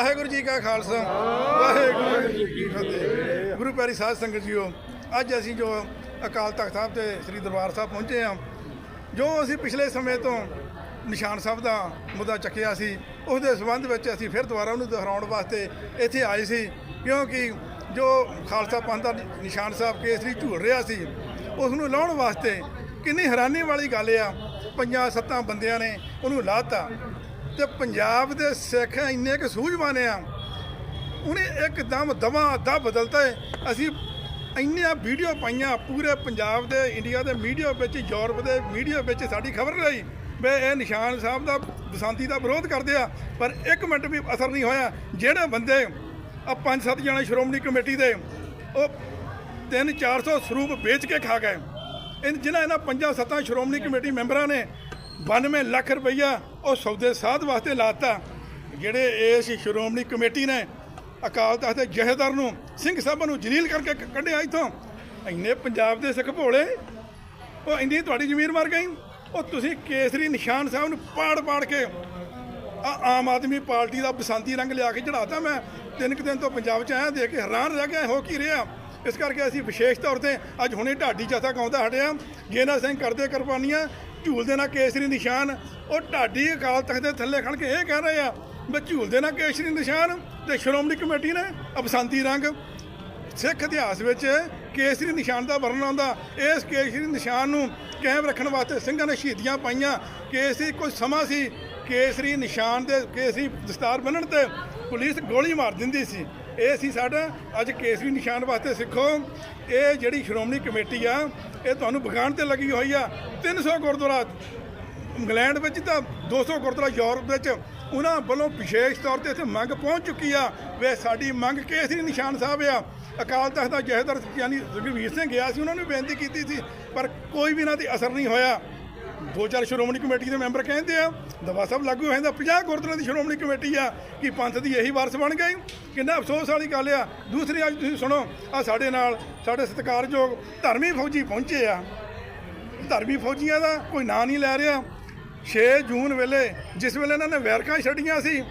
ਵਾਹਿਗੁਰੂ ਜੀ ਕਾ ਖਾਲਸਾ, ਵਾਹਿਗੁਰੂ ਜੀ ਕੀ ਫਤਿਹ। ਗੁਰੂ ਪਿਆਰੀ ਸਾਧ ਸੰਗਤ ਜੀਓ, ਅੱਜ ਅਸੀਂ ਜੋ ਅਕਾਲ ਤਖਤ ਸਾਹਿਬ ਤੇ ਸ੍ਰੀ ਦਰਬਾਰ ਸਾਹਿਬ ਪਹੁੰਚੇ ਹਾਂ, ਜੋ ਅਸੀਂ ਪਿਛਲੇ ਸਮੇਂ ਤੋਂ ਨਿਸ਼ਾਨ ਸਾਹਿਬ ਦਾ ਮੁੱਦਾ ਚੱਕਿਆ ਸੀ ਉਸ ਦੇ ਸੰਬੰਧ ਵਿੱਚ ਅਸੀਂ ਫਿਰ ਦੁਬਾਰਾ ਉਹਨੂੰ ਦੁਹਰਾਉਣ ਵਾਸਤੇ ਇੱਥੇ ਆਏ ਸੀ, ਕਿਉਂਕਿ ਜੋ ਖਾਲਸਾ ਪੰਥ ਦਾ ਨਿਸ਼ਾਨ ਸਾਹਿਬ ਕੇਸਰੀ ਝੂਲ ਰਿਹਾ ਸੀ ਉਸ ਨੂੰ ਲਾਉਣ ਵਾਸਤੇ ਕਿੰਨੀ ਹੈਰਾਨੀ ਵਾਲੀ ਗੱਲ ਆ, ਪੰਜਾਂ ਸੱਤਾਂ ਬੰਦਿਆਂ ਨੇ ਉਹਨੂੰ ਲਾਤਾ ਤੇ ਪੰਜਾਬ ਦੇ ਸਿੱਖ ਇੰਨੇ ਕੁ ਸੂਝਵਾਨ ਆ। ਉਹਨੇ ਇੱਕਦਮ ਦਵਾ ਦਾ ਬਦਲਤਾ ਹੈ। ਅਸੀਂ ਇੰਨੀਆਂ ਵੀਡੀਓ ਪਾਈਆਂ ਪੂਰੇ ਪੰਜਾਬ ਦੇ, ਇੰਡੀਆ ਦੇ ਮੀਡੀਆ ਵਿੱਚ, ਯੂਰਪ ਦੇ ਮੀਡੀਆ ਵਿੱਚ ਸਾਡੀ ਖਬਰ ਰਹੀ ਵੀ ਇਹ ਨਿਸ਼ਾਨ ਸਾਹਿਬ ਦਾ, ਬਸੰਤੀ ਦਾ ਵਿਰੋਧ ਕਰਦੇ ਆ, ਪਰ ਇੱਕ ਮਿੰਟ ਵੀ ਅਸਰ ਨਹੀਂ ਹੋਇਆ। ਜਿਹੜੇ ਬੰਦੇ ਆ ਪੰਜ ਸੱਤ ਜਣੇ ਸ਼੍ਰੋਮਣੀ ਕਮੇਟੀ ਦੇ, ਉਹ 3-400 ਸਰੂਪ ਵੇਚ ਕੇ ਖਾ ਗਏ। ਇਹ ਜਿਨ੍ਹਾਂ ਇਹਨਾਂ ਪੰਜਾਂ ਸੱਤਾਂ ਸ਼੍ਰੋਮਣੀ ਕਮੇਟੀ ਮੈਂਬਰਾਂ ਨੇ 92 ਲੱਖ ਰੁਪਈਆ ਉਹ ਸੌਦੇ ਸਾਧ ਵਾਸਤੇ ਲਾਤਾ। ਜਿਹੜੇ ਇਸ ਸ਼੍ਰੋਮਣੀ ਕਮੇਟੀ ਨੇ ਅਕਾਲ ਤਖਤ ਦੇ ਜਹੇਦਾਰ ਨੂੰ, ਸਿੰਘ ਸਾਹਿਬਾਂ ਨੂੰ ਜਲੀਲ ਕਰਕੇ ਕੱਢਿਆ ਇਥੋਂ। ਇੰਨੇ ਪੰਜਾਬ ਦੇ ਸਿੱਖ ਭੋਲੇ, ਉਹ ਇੰਨੀ ਤੁਹਾਡੀ ਜ਼ਮੀਰ ਮਰ ਗਈ। ਉਹ ਤੁਸੀਂ ਕੇਸਰੀ ਨਿਸ਼ਾਨ ਸਾਹਿਬ ਨੂੰ ਪਾੜ ਪਾੜ ਕੇ ਆਮ ਆਦਮੀ ਪਾਰਟੀ ਦਾ ਬਸੰਤੀ ਰੰਗ ਲਿਆ ਕੇ ਚੜਾਤਾ ਮੈਂ। ਤਿੰਨ ਕੁ ਦਿਨ ਤੋਂ ਪੰਜਾਬ 'ਚ ਆਇਆ, ਦੇਖ ਕੇ ਹੈਰਾਨ ਰਹਿ ਗਿਆ, ਹੋ ਕੀ ਰਿਹਾ? ਇਸ ਕਰਕੇ ਅਸੀਂ ਵਿਸ਼ੇਸ਼ ਤੌਰ ਤੇ ਅੱਜ ਹੁਣੇ ਢਾਡੀ ਜਥਾ ਗਾਉਂਦਾ ਹਟਿਆ। ਗੇਨਾ ਸਿੰਘ ਕਰਦੇ ਕੁਰਬਾਨੀਆਂ ਝੂਲਦੇ ਨਾ ਕੇਸਰੀ ਨਿਸ਼ਾਨ। ਉਹ ਢਾਡੀ ਅਕਾਲ ਤਖਤ ਦੇ ਥੱਲੇ ਖੜ ਕੇ ਇਹ ਕਹਿ ਰਹੇ ਆ ਵੀ ਝੂਲਦੇ ਨਾ ਕੇਸਰੀ ਨਿਸ਼ਾਨ ਤੇ ਸ਼੍ਰੋਮਣੀ ਕਮੇਟੀ ਨੇ ਆ ਰੰਗ। ਸਿੱਖ ਇਤਿਹਾਸ ਵਿੱਚ ਕੇਸਰੀ ਨਿਸ਼ਾਨ ਦਾ ਵਰਣਨ ਆਉਂਦਾ। ਇਸ ਕੇਸਰੀ ਨਿਸ਼ਾਨ ਨੂੰ ਕਾਇਮ ਰੱਖਣ ਵਾਸਤੇ ਸਿੰਘਾਂ ਨੇ ਸ਼ਹੀਦੀਆਂ ਪਾਈਆਂ। ਕੇਸਰੀ ਕੋਈ ਸਮਾਂ ਸੀ। ਕੇਸਰੀ ਨਿਸ਼ਾਨ ਦੇ ਕੇਸਰੀ ਦਸਤਾਰ ਬੰਨਣ ਤੇ ਪੁਲਿਸ ਗੋਲੀ ਮਾਰ ਦਿੰਦੀ ਸੀ। ਇਹ ਸੀ ਸਾਡਾ ਅੱਜ ਕੇਸਰੀ ਨਿਸ਼ਾਨ ਵਾਸਤੇ ਸਿੱਖੋ। ਇਹ ਜਿਹੜੀ ਸ਼੍ਰੋਮਣੀ ਕਮੇਟੀ ਆ ਇਹ ਤੁਹਾਨੂੰ ਵਿਗਾਣ ਤੇ ਲੱਗੀ ਹੋਈ ਆ 300 ਗੁਰਦੁਆਰਾ ਇੰਗਲੈਂਡ ਵਿੱਚ ਤਾਂ 200 ਗੁਰਦੁਆਰਾ ਯੂਰਪ ਵਿੱਚ ਉਹਨਾਂ ਵੱਲੋਂ ਵਿਸ਼ੇਸ਼ ਤੌਰ ਤੇ ਇੱਥੇ ਮੰਗ ਪਹੁੰਚ ਚੁੱਕੀ ਆ। ਵੇ ਸਾਡੀ ਮੰਗ ਕੇਸਰੀ ਨਿਸ਼ਾਨ ਸਾਹਿਬ ਆ। ਅਕਾਲ ਤਖਤ ਦਾ ਜਹੇਦਾਰ, ਯਾਨੀ ਰਘਵੀਰ ਸਿੰਘ ਗਿਆ ਸੀ, ਉਹਨਾਂ ਨੂੰ ਬੇਨਤੀ ਕੀਤੀ ਸੀ, ਪਰ ਕੋਈ ਵੀ ਇਹਨਾਂ ਤੇ ਅਸਰ ਨਹੀਂ ਹੋਇਆ। ਦੋ ਚਾਰ ਸ਼੍ਰੋਮਣੀ ਕਮੇਟੀ ਦੇ ਮੈਂਬਰ ਕਹਿੰਦੇ ਆ, ਦਵਾ ਸਾਹਿਬ ਲਾਗੂ ਹੋ ਜਾਂਦਾ 50 ਗੁਰਦੁਆਰਿਆਂ ਦੀ ਸ਼੍ਰੋਮਣੀ ਕਮੇਟੀ ਆ ਕਿ ਪੰਥ ਦੀ ਇਹੀ ਵਾਰਸ ਬਣ ਗਈ। ਕਿੰਨਾ ਅਫਸੋਸ ਵਾਲੀ ਗੱਲ ਆ। ਦੂਸਰੀ ਅੱਜ ਤੁਸੀਂ ਸੁਣੋ, ਆ ਸਾਡੇ ਨਾਲ, ਸਾਡੇ ਸਤਿਕਾਰਯੋਗ ਧਰਮੀ ਫੌਜੀ ਪਹੁੰਚੇ ਆ। ਧਰਮੀ ਫੌਜੀਆਂ ਦਾ ਕੋਈ ਨਾਂ ਨਹੀਂ ਲੈ ਰਿਹਾ। 6 ਜੂਨ ਵੇਲੇ, ਜਿਸ ਵੇਲੇ ਇਹਨਾਂ ਨੇ ਵੈਰਕਾਂ ਛੱਡੀਆਂ ਸੀ,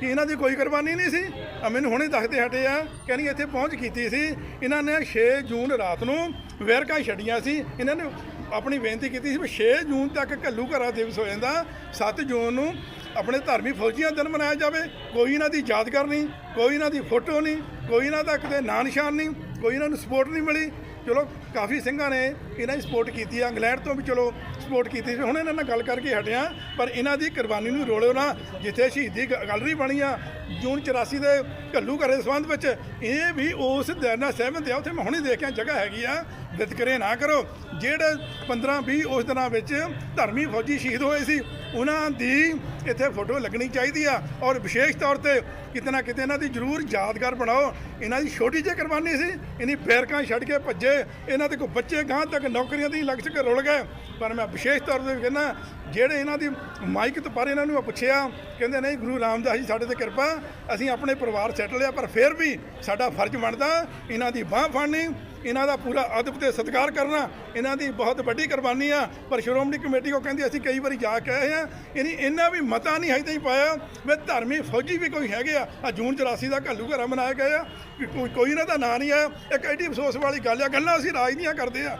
ਕਿ ਇਹਨਾਂ ਦੀ ਕੋਈ ਕੁਰਬਾਨੀ ਨਹੀਂ ਸੀ ਆ ਮੈਨੂੰ ਹੁਣੇ ਦੱਸਦੇ ਹਟੇ ਆ ਕਹਿੰਦੀ ਇੱਥੇ ਪਹੁੰਚ ਕੀਤੀ ਸੀ। ਇਹਨਾਂ ਨੇ 6 ਜੂਨ ਰਾਤ ਨੂੰ ਵੈਰਕਾਂ ਛੱਡੀਆਂ ਸੀ। ਇਹਨਾਂ ਨੇ ਆਪਣੀ ਬੇਨਤੀ ਕੀਤੀ ਸੀ ਵੀ 6 ਜੂਨ ਤੱਕ ਘੱਲੂ ਘਰਾ ਦਿਵਸ ਹੋ ਜਾਂਦਾ। 7 ਜੂਨ ਨੂੰ ਆਪਣੇ ਧਾਰਮਿਕ ਫੌਜੀਆਂ ਦਿਨ ਮਨਾਇਆ ਜਾਵੇ। ਕੋਈ ਇਹਨਾਂ ਦੀ ਯਾਦਗਾਰ ਨਹੀਂ, ਕੋਈ ਇਹਨਾਂ ਦੀ ਫੋਟੋ ਨਹੀਂ, ਕੋਈ ਇਹਨਾਂ ਦਾ ਕਿਤੇ ਨਾਂ ਨਿਸ਼ਾਨ ਨਹੀਂ, ਕੋਈ ਇਹਨਾਂ ਨੂੰ ਸਪੋਰਟ ਨਹੀਂ ਮਿਲੀ। ਚਲੋ, ਕਾਫੀ ਸਿੰਘਾਂ ਨੇ ਇਹਨਾਂ ਦੀ ਸਪੋਰਟ ਕੀਤੀ ਆ। ਇੰਗਲੈਂਡ ਤੋਂ ਵੀ ਚਲੋ ਸਪੋਰਟ ਕੀਤੀ ਸੀ। ਹੁਣ ਇਹਨਾਂ ਨਾਲ ਗੱਲ ਕਰਕੇ ਹਟਿਆ ਪਰ ਇਹਨਾਂ ਦੀ ਕੁਰਬਾਨੀ ਨੂੰ ਰੋਲਿਓ ਨਾ। ਜਿੱਥੇ ਸ਼ਹੀਦੀ ਗ- ਗੈਲਰੀ ਬਣੀ ਆ, ਜੂਨ 84 ਦੇ ਘੱਲੂ ਘਰੇ ਦੇ ਸੰਬੰਧ ਵਿੱਚ, ਇਹ ਵੀ ਉਸ ਦਿਨ ਨਾਲ ਸਹਿਮਤ ਆ। ਉੱਥੇ ਮੈਂ ਹੁਣੇ ਦੇਖਿਆ ਜਗ੍ਹਾ ਹੈਗੀ ਆ। ਵਿਤਕਰੇ ਨਾ ਕਰੋ। ਜਿਹੜੇ 15 20 ਉਸ ਦਿਨਾਂ ਵਿੱਚ ਧਰਮੀ ਫੌਜੀ ਸ਼ਹੀਦ ਹੋਏ ਸੀ, ਉਹਨਾਂ ਦੀ ਇੱਥੇ ਫੋਟੋ ਲੱਗਣੀ ਚਾਹੀਦੀ ਆ। ਔਰ ਵਿਸ਼ੇਸ਼ ਤੌਰ ਤੇ ਕਿਤੇ ਨਾ ਕਿਤੇ ਇਹਨਾਂ ਦੀ ਜ਼ਰੂਰ ਯਾਦਗਾਰ ਬਣਾਓ। ਇਹਨਾਂ ਦੀ ਛੋਟੀ ਜਿਹੀ ਕੁਰਬਾਨੀ ਸੀ, ਇਨੀ ਬੈਰਕਾਂ ਛੱਡ ਕੇ ਭੱਜੇ। ਇਹਨਾਂ ਦੇ ਕੋਈ ਬੱਚੇ ਗਾਂ ਤੱਕ ਨੌਕਰੀਆਂ ਦੀ ਲੱਗ ਕੇ ਰੁਲ ਗਏ। ਪਰ ਮੈਂ ਵਿਸ਼ੇਸ਼ ਤੌਰ ਤੇ ਕਹਿੰਦਾ, ਜਿਹੜੇ ਇਹਨਾਂ ਦੀ ਮਾਈਕ ਤੋਂ ਪਰ ਇਹਨਾਂ ਨੂੰ ਪੁੱਛਿਆ, ਕਹਿੰਦੇ, ਨਹੀਂ, ਗੁਰੂ ਰਾਮਦਾਸ ਜੀ, ਸਾਡੇ ਤੇ ਕਿਰਪਾ। ਅਸੀਂ ਆਪਣੇ ਪਰਿਵਾਰ ਸੈਟਲ ਆ, ਪਰ ਫਿਰ ਵੀ ਸਾਡਾ ਫਰਜ਼ ਬਣਦਾ, ਇਹਨਾਂ ਦੀ ਬਾਹ ਫੜਨੀ ਇਹਨਾਂ ਦਾ ਪੂਰਾ ਅਦਬ ਤੇ ਸਤਿਕਾਰ ਕਰਨਾ, ਇਹਨਾਂ ਦੀ ਬਹੁਤ ਵੱਡੀ ਕੁਰਬਾਨੀ ਆ। ਪਰ ਸ਼੍ਰੋਮਣੀ ਕਮੇਟੀ ਕੋ ਕਹਿੰਦੀ, ਅਸੀਂ ਕਈ ਵਾਰੀ ਜਾ ਕੇ ਆਏ ਆ ਇਹਨੀ ਇਹਨਾਂ ਵੀ ਮਤਾ ਨਹੀਂ ਹਜੇ ਤਾਈਂ ਪਾਇਆ ਵੀ ਧਰਮੀ ਫੌਜੀ ਵੀ ਕੋਈ ਹੈਗੇ ਆ। ਆ ਜੂਨ 84 ਦਾ ਘੱਲੂ ਘਰਾ ਮਨਾਇਆ ਗਿਆ ਆ ਕੋਈ ਕੋਈ ਇਹਨਾਂ ਦਾ ਨਾਂ ਨਹੀਂ ਆਇਆ। ਇੱਕ ਐਡੀ ਅਫਸੋਸ ਵਾਲੀ ਗੱਲ ਆ, ਗੱਲਾਂ ਅਸੀਂ ਰਾਜ ਦੀਆਂ ਕਰਦੇ ਆ।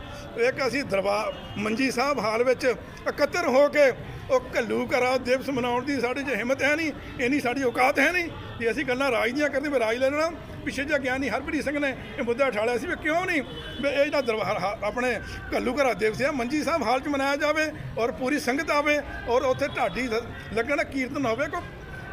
ਇੱਕ ਅਸੀਂ ਦਰਬਾਰ ਮੰਜੀ ਸਾਹਿਬ ਹਾਲ ਵਿੱਚ ਇਕੱਤਰ ਹੋ ਕੇ ਉਹ ਘੱਲੂ ਘਰਾ ਦਿਵਸ ਮਨਾਉਣ ਦੀ ਸਾਡੇ 'ਚ ਹਿੰਮਤ ਹੈ ਨਹੀਂ, ਇੰਨੀ ਸਾਡੀ ਔਕਾਤ ਹੈ ਨਹੀਂ। ਕਿ ਅਸੀਂ ਗੱਲਾਂ ਰਾਜ ਦੀਆਂ ਕਰਦੇ ਵੀ ਰਾਜ ਲੈ ਲੈਣਾ। ਪਿੱਛੇ ਜਿਹਾ ਗਿਆਨੀ ਹਰਪ੍ਰੀਤ ਸਿੰਘ ਨੇ ਇਹ ਮੁੱਦਾ ਉਠਾਲਿਆ ਸੀ ਵੀ ਕਿਉਂ ਨਹੀਂ? ਵੀ ਇਹ ਜਿਹੜਾ ਦਰਬਾਰ ਹਾ- ਆਪਣੇ ਘੱਲੂ ਘਰਾ ਦਿਵਸ ਆ, ਮੰਜੀ ਸਾਹਿਬ ਹਾਲ 'ਚ ਮਨਾਇਆ ਜਾਵੇ ਔਰ ਪੂਰੀ ਸੰਗਤ ਆਵੇ ਔਰ ਉੱਥੇ ਢਾਡੀ ਲ- ਲੱਗਣ, ਕੀਰਤਨ ਹੋਵੇ ਕੋ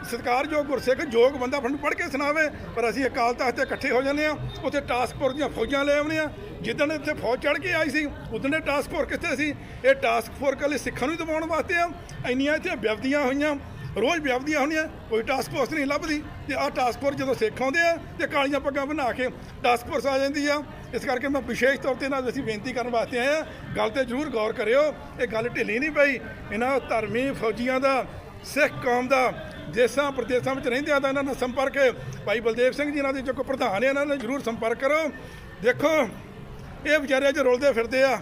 ਸਤਿਕਾਰਯੋਗ ਗੁਰਸਿੱਖ ਯੋਗ ਬੰਦਾ ਫੰਡ ਪੜ੍ਹ ਕੇ ਸੁਣਾਵੇ, ਪਰ ਅਸੀਂ ਅਕਾਲ ਤਖਤ ਤੇ ਇਕੱਠੇ ਹੋ ਜਾਂਦੇ ਆ ਉੱਥੇ ਟਾਸਕ ਫੋਰਸ ਦੀਆਂ ਫੌਜਾਂ ਲੈ ਆਉਂਦੇ ਆ ਜਿੱਦਣ ਇੱਥੇ ਫੌਜ ਚੜ੍ਹ ਕੇ ਆਈ ਸੀ ਉਦੋਂ ਦੇ ਟਾਸਕ ਫੋਰਸ ਕਿੱਥੇ ਸੀ? ਇਹ ਟਾਸਕ ਫੋਰਸ ਕੱਲੇ ਸਿੱਖਾਂ ਨੂੰ ਦਬਾਉਣ ਵਾਸਤੇ ਆ। ਇੰਨੀਆਂ ਇੱਥੇ ਵਿਅਵਧੀਆਂ ਹੋਈਆਂ, ਰੋਜ਼ ਵਿਅਵਧੀਆਂ ਹੁੰਦੀਆਂ, ਕੋਈ ਟਾਸਕ ਫੋਰਸ ਨਹੀਂ ਲੱਭਦੀ। ਤੇ ਆਹ ਟਾਸਕ ਫੋਰਸ ਜਦੋਂ ਸਿੱਖ ਆਉਂਦੇ ਆ, ਤੇ ਕਾਲੀਆਂ ਪੱਗਾਂ ਬਣਾ ਕੇ ਟਾਸਕ ਫੋਰਸ ਆ ਜਾਂਦੀ ਆ। ਇਸ ਕਰਕੇ ਮੈਂ ਵਿਸ਼ੇਸ਼ ਤੌਰ ਤੇ ਨਾਲ ਅਸੀਂ ਬੇਨਤੀ ਕਰਨ ਵਾਸਤੇ ਆਏ ਆ ਗੱਲ ਤੇ ਜ਼ਰੂਰ ਗੌਰ ਕਰਿਓ, ਇਹ ਗੱਲ ਢਿੱਲੀ ਨਹੀਂ ਪਈ। ਇਹਨਾਂ ਧਰਮੀ ਫੌਜੀਆਂ ਦਾ ਸਿੱਖ ਕੌਮ ਦਾ ਦੇਸਾਂ ਪ੍ਰਦੇਸਾਂ ਵਿੱਚ ਰਹਿੰਦੇ ਆ ਤਾਂ ਇਹਨਾਂ ਨਾਲ ਸੰਪਰਕ ਭਾਈ ਬਲਦੇਵ ਸਿੰਘ ਜੀ ਇਹਨਾਂ ਦੇ ਜੋ ਕੋ ਪ੍ਰਧਾਨ ਹੈ ਇਹਨਾਂ ਨਾਲ ਜ਼ਰੂਰ ਸੰਪਰਕ ਕਰੋ। ਦੇਖੋ, ਇਹ ਵਿਚਾਰੇ ਅੱਜ ਰੁਲਦੇ ਫਿਰਦੇ ਆ।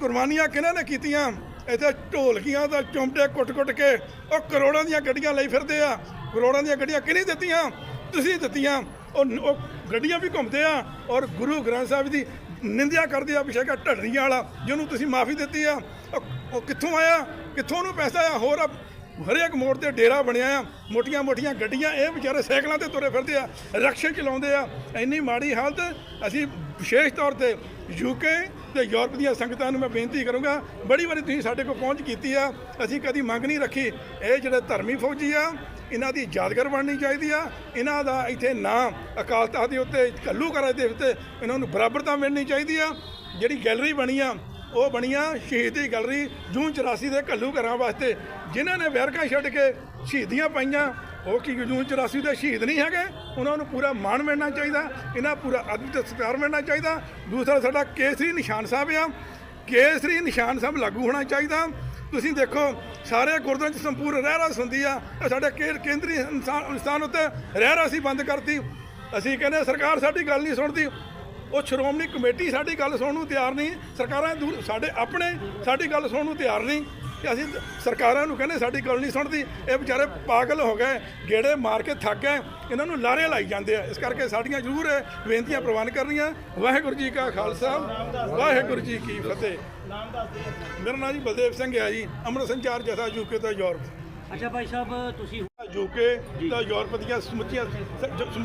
ਕੁਰਬਾਨੀਆਂ ਕਿਹਨਾਂ ਨੇ ਕੀਤੀਆਂ? ਇੱਥੇ ਢੋਲਕੀਆਂ ਦਾ ਚੁੰਮਟੇ ਕੁੱਟ-ਕੁੱਟ ਕੇ ਉਹ ਕਰੋੜਾਂ ਦੀਆਂ ਗੱਡੀਆਂ ਲਈ ਫਿਰਦੇ ਆ। ਕਰੋੜਾਂ ਦੀਆਂ ਗੱਡੀਆਂ ਕਿਹਨੇ ਦਿੱਤੀਆਂ? ਤੁਸੀਂ ਦਿੱਤੀਆਂ। ਉਹ ਗੱਡੀਆਂ ਵੀ ਘੁੰਮਦੇ ਆ ਔਰ ਗੁਰੂ ਗ੍ਰੰਥ ਸਾਹਿਬ ਦੀ ਨਿੰਦਿਆ ਕਰਦੇ ਆ ਪਿਛੇਗਾ ਢੱਡਰੀਆਂ ਵਾਲਾ, ਜਿਹਨੂੰ ਤੁਸੀਂ ਮਾਫੀ ਦਿੱਤੀ ਆ। ਉਹ- ਉਹ ਕਿੱਥੋਂ ਆਇਆ? ਕਿੱਥੋਂ ਨੂੰ ਪੈਸਾ ਆ ਹੋਰ ਹਰੇਕ ਮੋੜ ਤੇ ਡੇਰਾ ਬਣਿਆ ਆ, ਮੋਟੀਆਂ ਮੋਟੀਆਂ ਗੱਡੀਆਂ, ਇਹ ਵਿਚਾਰੇ ਸਾਈਕਲਾਂ ਤੇ ਤੁਰੇ ਫਿਰਦੇ ਆ, ਰਕਸ਼ੇ ਚਲਾਉਂਦੇ ਆ। ਇੰਨੀ ਮਾੜੀ ਹਾਲਤ, ਅਸੀਂ ਵਿਸ਼ੇਸ਼ ਤੌਰ ਤੇ ਯੂਕੇ ਤੇ ਯੂਰਪ ਦੀਆਂ ਸੰਗਤਾਂ ਨੂੰ ਮੈਂ ਬੇਨਤੀ ਕਰੂੰਗਾ, ਬੜੀ ਵਾਰੀ ਤੁਸੀਂ ਸਾਡੇ ਕੋਲ ਪਹੁੰਚ ਕੀਤੀ ਆ, ਅਸੀਂ ਕਦੀ ਮੰਗ ਨਹੀਂ ਰੱਖੀ। ਇਹ ਜਿਹੜੇ ਧਰਮੀ ਫੌਜੀ ਆ, ਇਹਨਾਂ ਦੀ ਯਾਦਗਾਰ ਬਣਨੀ ਚਾਹੀਦੀ ਆ, ਇਹਨਾਂ ਦਾ ਇੱਥੇ ਨਾਂ ਅਕਾਲਤਾ ਦੇ ਉੱਤੇ ਘੱਲੂ ਕਰਾ ਦੇ ਉੱਤੇ ਇਹਨਾਂ ਨੂੰ ਬਰਾਬਰਤਾ ਮਿਲਣੀ ਚਾਹੀਦੀ ਆ। ਜਿਹੜੀ ਗੈਲਰੀ ਬਣੀ ਆ ਉਹ ਬਣੀਆਂ ਸ਼ਹੀਦੀ ਗੈਲਰੀ ਜੂਨ 84 ਦੇ ਘੱਲੂ ਘਰਾਂ ਵਾਸਤੇ, ਜਿਨ੍ਹਾਂ ਨੇ ਵੈਰਕਾਂ ਛੱਡ ਕੇ ਸ਼ਹੀਦੀਆਂ ਪਾਈਆਂ। ਉਹ ਕੀ ਜੂਨ 84 ਦੇ ਸ਼ਹੀਦ ਨਹੀਂ ਹੈਗੇ? ਉਹਨਾਂ ਨੂੰ ਪੂਰਾ ਮਾਣ ਮਿਲਣਾ ਚਾਹੀਦਾ, ਇਹਨਾਂ ਪੂਰਾ ਆਦਰ ਤੇ ਸਤਿਕਾਰ ਮਿਲਣਾ ਚਾਹੀਦਾ। ਦੂਸਰਾ, ਸਾਡਾ ਕੇਸਰੀ ਨਿਸ਼ਾਨ ਸਾਹਿਬ ਆ। ਕੇਸਰੀ ਨਿਸ਼ਾਨ ਸਾਹਿਬ ਲਾਗੂ ਹੋਣਾ ਚਾਹੀਦਾ। ਤੁਸੀਂ ਦੇਖੋ, ਸਾਰੇ ਗੁਰਦੁਆਰਿਆਂ 'ਚ ਸੰਪੂਰਨ ਰਹਿਰਾਸ ਹੁੰਦੀ ਆ। ਸਾਡੇ ਕੇ- ਕੇਂਦਰੀ ਇਨਸਾਨ ਸਥਾਨ ਉੱਤੇ ਰਹਿਰਾਸੀ ਬੰਦ ਕਰਤੀ। ਅਸੀਂ ਕਹਿੰਦੇ ਸਰਕਾਰ ਸਾਡੀ ਗੱਲ ਨਹੀਂ ਸੁਣਦੀ। ਉਹ ਸ਼੍ਰੋਮਣੀ ਕਮੇਟੀ ਸਾਡੀ ਗੱਲ ਸੁਣਨ ਨੂੰ ਤਿਆਰ ਨਹੀਂ, ਸਰਕਾਰਾਂ ਦੂਰ, ਸਾਡੇ ਆਪਣੇ ਸਾਡੀ ਗੱਲ ਸੁਣਨ ਨੂੰ ਤਿਆਰ ਨਹੀਂ। ਤੇ ਅਸੀਂ ਸਰਕਾਰਾਂ ਨੂੰ ਕਹਿੰਦੇ ਸਾਡੀ ਗੱਲ ਨਹੀਂ ਸੁਣਦੀ, ਇਹ ਵਿਚਾਰੇ ਪਾਗਲ ਹੋ ਗਏ, ਗੇੜੇ ਮਾਰ ਕੇ ਥੱਕ ਗਏ, ਇਹਨਾਂ ਨੂੰ ਲਾਰੇ ਲਾਈ ਜਾਂਦੇ ਆ। ਇਸ ਕਰਕੇ ਸਾਡੀਆਂ ਜ਼ਰੂਰ ਇਹ ਬੇਨਤੀਆਂ ਪ੍ਰਵਾਨ ਕਰਨੀਆਂ। ਵਾਹਿਗੁਰੂ ਜੀ ਕਾ ਖਾਲਸਾ, ਵਾਹਿਗੁਰੂ ਜੀ ਕੀ ਫਤਿਹ। ਮੇਰਾ ਨਾਮ ਜੀ ਬਲਦੇਵ ਸਿੰਘ ਹੈ ਜੀ ਅੰਮ੍ਰਿਤ ਸੰਚਾਰ ਜਥਾ ਯੂਕੇ ਤੋਂ ਯੂਰਪ। ਅੱਛਾ ਭਾਈ ਸਾਹਿਬ ਤੁਸੀਂ ਯੂਕੇ ਤਾਂ ਯੂਰਪ ਦੀਆਂ ਸਮੁੱਚੀਆਂ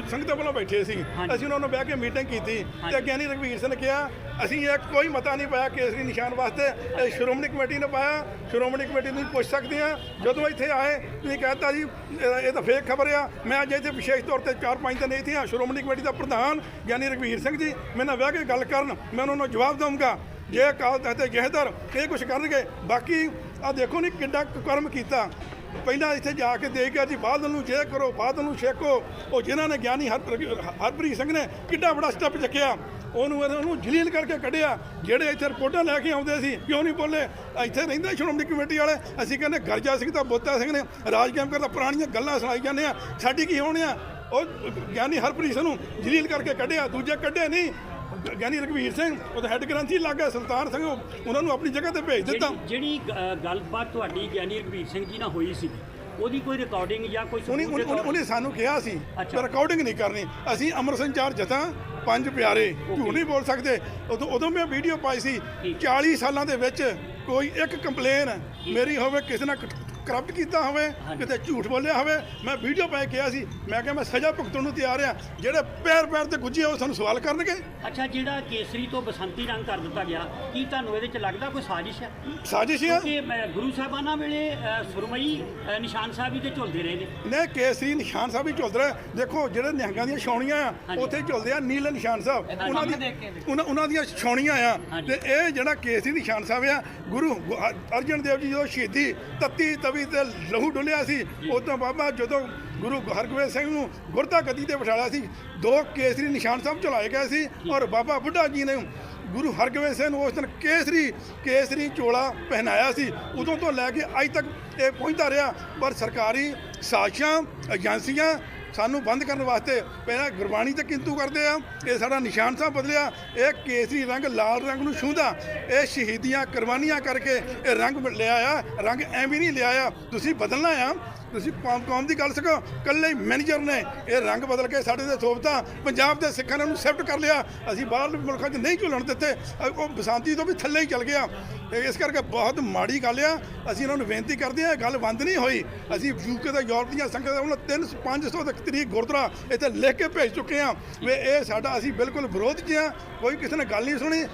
ਸੰਗਤਾਂ ਵੱਲੋਂ ਬੈਠੇ ਸੀ। ਅਸੀਂ ਉਹਨਾਂ ਨੂੰ ਬਹਿ ਕੇ ਮੀਟਿੰਗ ਕੀਤੀ। ਤੇ ਗਿਆਨੀ ਰਘਵੀਰ ਸਿੰਘ ਨੇ ਕਿਹਾ ਅਸੀਂ ਇਹ ਕੋਈ ਮਤਾ ਨਹੀਂ ਪਾਇਆ ਕੇਸਰੀ ਨਿਸ਼ਾਨ ਵਾਸਤੇ। ਇਹ ਸ਼੍ਰੋਮਣੀ ਕਮੇਟੀ ਨੇ ਪਾਇਆ। ਸ਼੍ਰੋਮਣੀ ਕਮੇਟੀ ਨੂੰ ਪੁੱਛ ਸਕਦੇ ਆ ਜਦੋਂ ਇੱਥੇ ਆਏ ਤੁਸੀਂ ਕਹਿਤਾ ਜੀ ਇਹ ਤਾਂ ਫੇਕ ਖਬਰ ਆ। ਮੈਂ ਅੱਜ ਇੱਥੇ ਵਿਸ਼ੇਸ਼ ਤੌਰ ਤੇ 4-5 ਦਿਨ ਇੱਥੇ ਆ ਸ਼੍ਰੋਮਣੀ ਕਮੇਟੀ ਦਾ ਪ੍ਰਧਾਨ ਗਿਆਨੀ ਰਘਵੀਰ ਸਿੰਘ ਜੀ। ਮੇਰੇ ਨਾਲ ਬਹਿ ਕੇ ਗੱਲ ਕਰਨ ਮੈਂ ਉਹਨਾਂ ਨੂੰ ਜਵਾਬ ਦਊਂਗਾ। ਜੇ ਤਖਤ ਦੇ ਜਹੇਦਾਰ ਇਹ ਕੁਝ ਕਰਨਗੇ ਬਾਕੀ ਆ ਦੇਖੋ ਨਹੀਂ ਕਿੱਡਾ ਕੁ ਕਰਮ ਕੀਤਾ। ਪਹਿਲਾਂ ਇੱਥੇ ਜਾ ਕੇ ਦੇਖ ਗਿਆ ਜੀ ਬਾਦਲ ਨੂੰ ਜੇ ਕਰੋ, ਬਾਦਲ ਨੂੰ ਛੇਕੋ ਉਹ ਜਿਨ੍ਹਾਂ ਨੇ ਗਿਆਨੀ ਹਰ- ਹਰਪ੍ਰੀਤ ਸਿੰਘ ਨੇ ਕਿੱਡਾ ਬੜਾ ਸਟੈਪ ਚੱਕਿਆ। ਉਹਨੂੰ ਉਹਨੂੰ ਜਲੀਲ ਕਰਕੇ ਕੱਢਿਆ। ਜਿਹੜੇ ਇੱਥੇ ਰਿਪੋਰਟਾਂ ਲੈ ਕੇ ਆਉਂਦੇ ਸੀ, ਕਿਉਂ ਨਹੀਂ ਬੋਲੇ? ਇੱਥੇ ਰਹਿੰਦੇ ਸ਼੍ਰੋਮਣੀ ਕਮੇਟੀ ਵਾਲੇ। ਅਸੀਂ ਕਹਿੰਦੇ, ਗਰਜਾ ਸਿੰਘ ਤਾਂ ਬੋਤਾ ਸਿੰਘ ਨੇ। ਰਾਜ ਕੈਂਪ ਕਰਦਾ, ਪੁਰਾਣੀਆਂ ਗੱਲਾਂ ਸੁਣਾਈ ਜਾਂਦੇ ਆ। ਸਾਡੀ ਕੀ ਹੋਣੀ ਆ? ਉਹ ਗਿਆਨੀ ਹਰਪ੍ਰੀਤ ਸਿੰਘ ਨੂੰ ਜਲੀਲ ਕਰਕੇ ਕੱਢਿਆ। ਦੂਜੇ ਕੱਢੇ ਨਹੀਂ। ਗਿਆਨੀ ਰਘਵੀਰ ਸਿੰਘ ਉਹ ਤਾਂ ਹੈੱਡ ਗ੍ਰੰਥੀ ਲੱਗ ਗਿਆ ਸੁਲਤਾਨ ਸਿੰਘ ਉਹਨਾਂ ਨੂੰ ਆਪਣੀ ਜਗ੍ਹਾ ਤੇ ਭੇਜ ਦਿੱਤਾ। ਜਿਹੜੀ ਗੱਲਬਾਤ ਤੁਹਾਡੀ ਗਿਆਨੀ ਰਘਵੀਰ ਸਿੰਘ ਜੀ ਨਾਲ ਹੋਈ ਸੀ ਉਹਦੀ ਕੋਈ ਰਿਕਾਰਡਿੰਗ ਜਾਂ ਕੋਈ ਉਹਨੇ ਉਹਨੇ- ਸਾਨੂੰ ਕਿਹਾ ਸੀ। ਪਰ ਰਿਕਾਰਡਿੰਗ ਨਹੀਂ ਕਰਨੀ। ਅਸੀਂ ਅਮਰ ਸੰਚਾਰ ਜਥਾ ਪੰਜ ਪਿਆਰੇ ਝੂਠ ਨਹੀਂ ਬੋਲ ਸਕਦੇ। ਉਦੋਂ ਉਦੋਂ ਮੈਂ ਵੀਡੀਓ ਪਾਈ ਸੀ ਠੀਕ। 40 ਸਾਲਾਂ ਦੇ ਵਿੱਚ ਕੋਈ ਇੱਕ ਕੰਪਲੇਨ ਮੇਰੀ ਹੋਵੇ ਕਿਸੇ ਨਾਲ ਕਰਪਟ ਕੀਤਾ ਹੋਵੇ। ਕਿਤੇ ਝੂਠ ਬੋਲਿਆ ਹੋਵੇ ਮੈਂ ਵੀਡੀਓ ਪਾ ਕੇ ਕਿਹਾ ਸੀ ਮੈਂ ਕਿਹਾ ਮੈਂ ਸਜ਼ਾ ਭੁਗਤਣ ਨੂੰ ਤਿਆਰ ਆ ਜਿਹੜੇ ਪੈਰ ਪੈਰ ਤੇ ਗੁੱਜੇ ਉਹ ਸਾਨੂੰ ਸਵਾਲ ਕਰਨਗੇ। ਅੱਛਾ ਜਿਹੜਾ ਕੇਸਰੀ ਤੋਂ ਬਸੰਤੀ ਰੰਗ ਕਰ ਦਿੱਤਾ ਗਿਆ ਕੀ ਤੁਹਾਨੂੰ ਇਹਦੇ ਚ ਲੱਗਦਾ ਕੋਈ ਸਾਜ਼ਿਸ਼ ਹੈ? ਸਾਜ਼ਿਸ਼ ਆ ਕਿ ਮੈਂ ਗੁਰੂ ਸਾਹਿਬਾਨਾਂ ਵੇਲੇ ਸੁਰਮਈ ਨਿਸ਼ਾਨ ਸਾਹਿਬ ਵੀ ਤੇ ਝੁਲਦੇ ਰਹੇ ਨੇ। ਨੇ ਕੇਸਰੀ ਨਿਸ਼ਾਨ ਸਾਹਿਬ ਵੀ ਝੁਲਦੇ ਰਹੇ ਦੇਖੋ ਜਿਹੜੇ ਨਿਹੰਗਾਂ ਦੀਆਂ ਛਾਉਣੀਆਂ ਆ। ਉੱਥੇ ਝੁਲਦੇ ਆ ਨੀਲੇ ਨਿਸ਼ਾਨ ਸਾਹਿਬ। ਉਹਨਾਂ ਦੀ ਉਹਨਾਂ ਦੀਆਂ ਛਾਉਣੀਆਂ ਆ। ਤੇ ਇਹ ਜਿਹੜਾ ਕੇਸਰੀ ਨਿਸ਼ਾਨ ਸਾਹਿਬ ਆ ਗੁਰੂ ਅਰਜਨ ਦੇਵ ਜੀ ਜਦੋਂ ਸ਼ਹੀਦੀ ਤੱਤੀ ਤਵੀ ਤੇ ਲਹੂ ਡੁੱਲਿਆ ਸੀ। ਉਦੋਂ ਬਾਬਾ ਜਦੋਂ ਗੁਰੂ ਹਰਗੋਬਿੰਦ ਸਿੰਘ ਨੂੰ ਗੁਰਦਾ ਗੱਦੀ ਤੇ ਬਿਠਾਇਆ ਸੀ, ਦੋ ਕੇਸਰੀ ਨਿਸ਼ਾਨ ਸਾਹਿਬ ਚਲਾਏ ਗਏ ਸੀ ਔਰ ਬਾਬਾ ਬੁੱਢਾ ਜੀ ਨੇ ਗੁਰੂ ਹਰਗੋਬਿੰਦ ਸਿੰਘ ਨੂੰ ਉਸ ਦਿਨ ਕੇਸਰੀ ਕੇਸਰੀ ਚੋਲਾ ਪਹਿਨਾਇਆ ਸੀ। ਉਦੋਂ ਤੋਂ ਲੈ ਕੇ ਅੱਜ ਤੱਕ ਇਹ ਪਹੁੰਚਦਾ ਰਿਹਾ। ਪਰ ਸਰਕਾਰੀ ਸਾਜ਼ਿਸ਼ਾਂ, ਏਜੰਸੀਆਂ ਸਾਨੂੰ ਬੰਦ ਕਰਨ ਵਾਸਤੇ ਪਹਿਲਾਂ ਗੁਰਬਾਣੀ ਤੇ ਕਿੰਤੂ ਕਰਦੇ ਆ, ਇਹ ਸਾਡਾ ਨਿਸ਼ਾਨ ਸਾਹਿਬ ਬਦਲਿਆ, ਇਹ ਕੇਸਰੀ ਰੰਗ, ਲਾਲ ਰੰਗ ਨੂੰ ਛੂੰਹਦਾ, ਇਹ ਸ਼ਹੀਦੀਆਂ ਕੁਰਬਾਨੀਆਂ ਕਰਕੇ ਇਹ ਰੰਗ ਲਿਆ ਆ ਰੰਗ ਐਵੇਂ ਨਹੀਂ ਲਿਆ ਆ ਤੁਸੀਂ ਬਦਲਣਾ ਆ ਤੁਸੀਂ ਕੌਮ ਕੌਮ ਦੀ ਗੱਲ ਸਕੋ ਕੱਲੇ ਮੈਨੇਜਰ ਨੇ। ਇਹ ਰੰਗ ਬਦਲ ਕੇ ਸਾਡੇ ਦੇ ਥੋਪਤਾ ਪੰਜਾਬ ਦੇ ਸਿੱਖਾਂ ਨੇ ਉਹਨੂੰ ਸਿਫਟ ਕਰ ਲਿਆ। ਅਸੀਂ ਬਾਹਰਲੇ ਮੁਲਕਾਂ 'ਚ ਨਹੀਂ ਝੁਲਣ ਦਿੱਤੇ। ਉਹ ਬਸਾਂਤੀ ਤੋਂ ਵੀ ਥੱਲੇ ਹੀ ਚੱਲ ਗਿਆ। ਇਹ ਇਸ ਕਰਕੇ ਬਹੁਤ ਮਾੜੀ ਗੱਲ ਆ। ਅਸੀਂ ਇਹਨਾਂ ਨੂੰ ਬੇਨਤੀ ਕਰਦੇ ਆ ਇਹ ਗੱਲ ਬੰਦ ਨਹੀਂ ਹੋਈ। ਅਸੀਂ ਯੂਕੇ ਦਾ, ਯੂਰਪ ਦੀਆਂ ਸੰਗਤਾਂ ਉਹਨਾਂ 3 500 ਤੱਕ ਤਰੀਕ ਗੁਰਦੁਆਰਾ ਇੱਥੇ ਲਿਖ ਕੇ ਭੇਜ ਚੁੱਕੇ ਆ ਵੀ ਇਹ ਸਾਡਾ ਅਸੀਂ ਬਿਲਕੁਲ ਵਿਰੋਧ 'ਚ ਆ ਕੋਈ ਕਿਸੇ ਨੇ ਗੱਲ ਨਹੀਂ ਸੁਣੀ।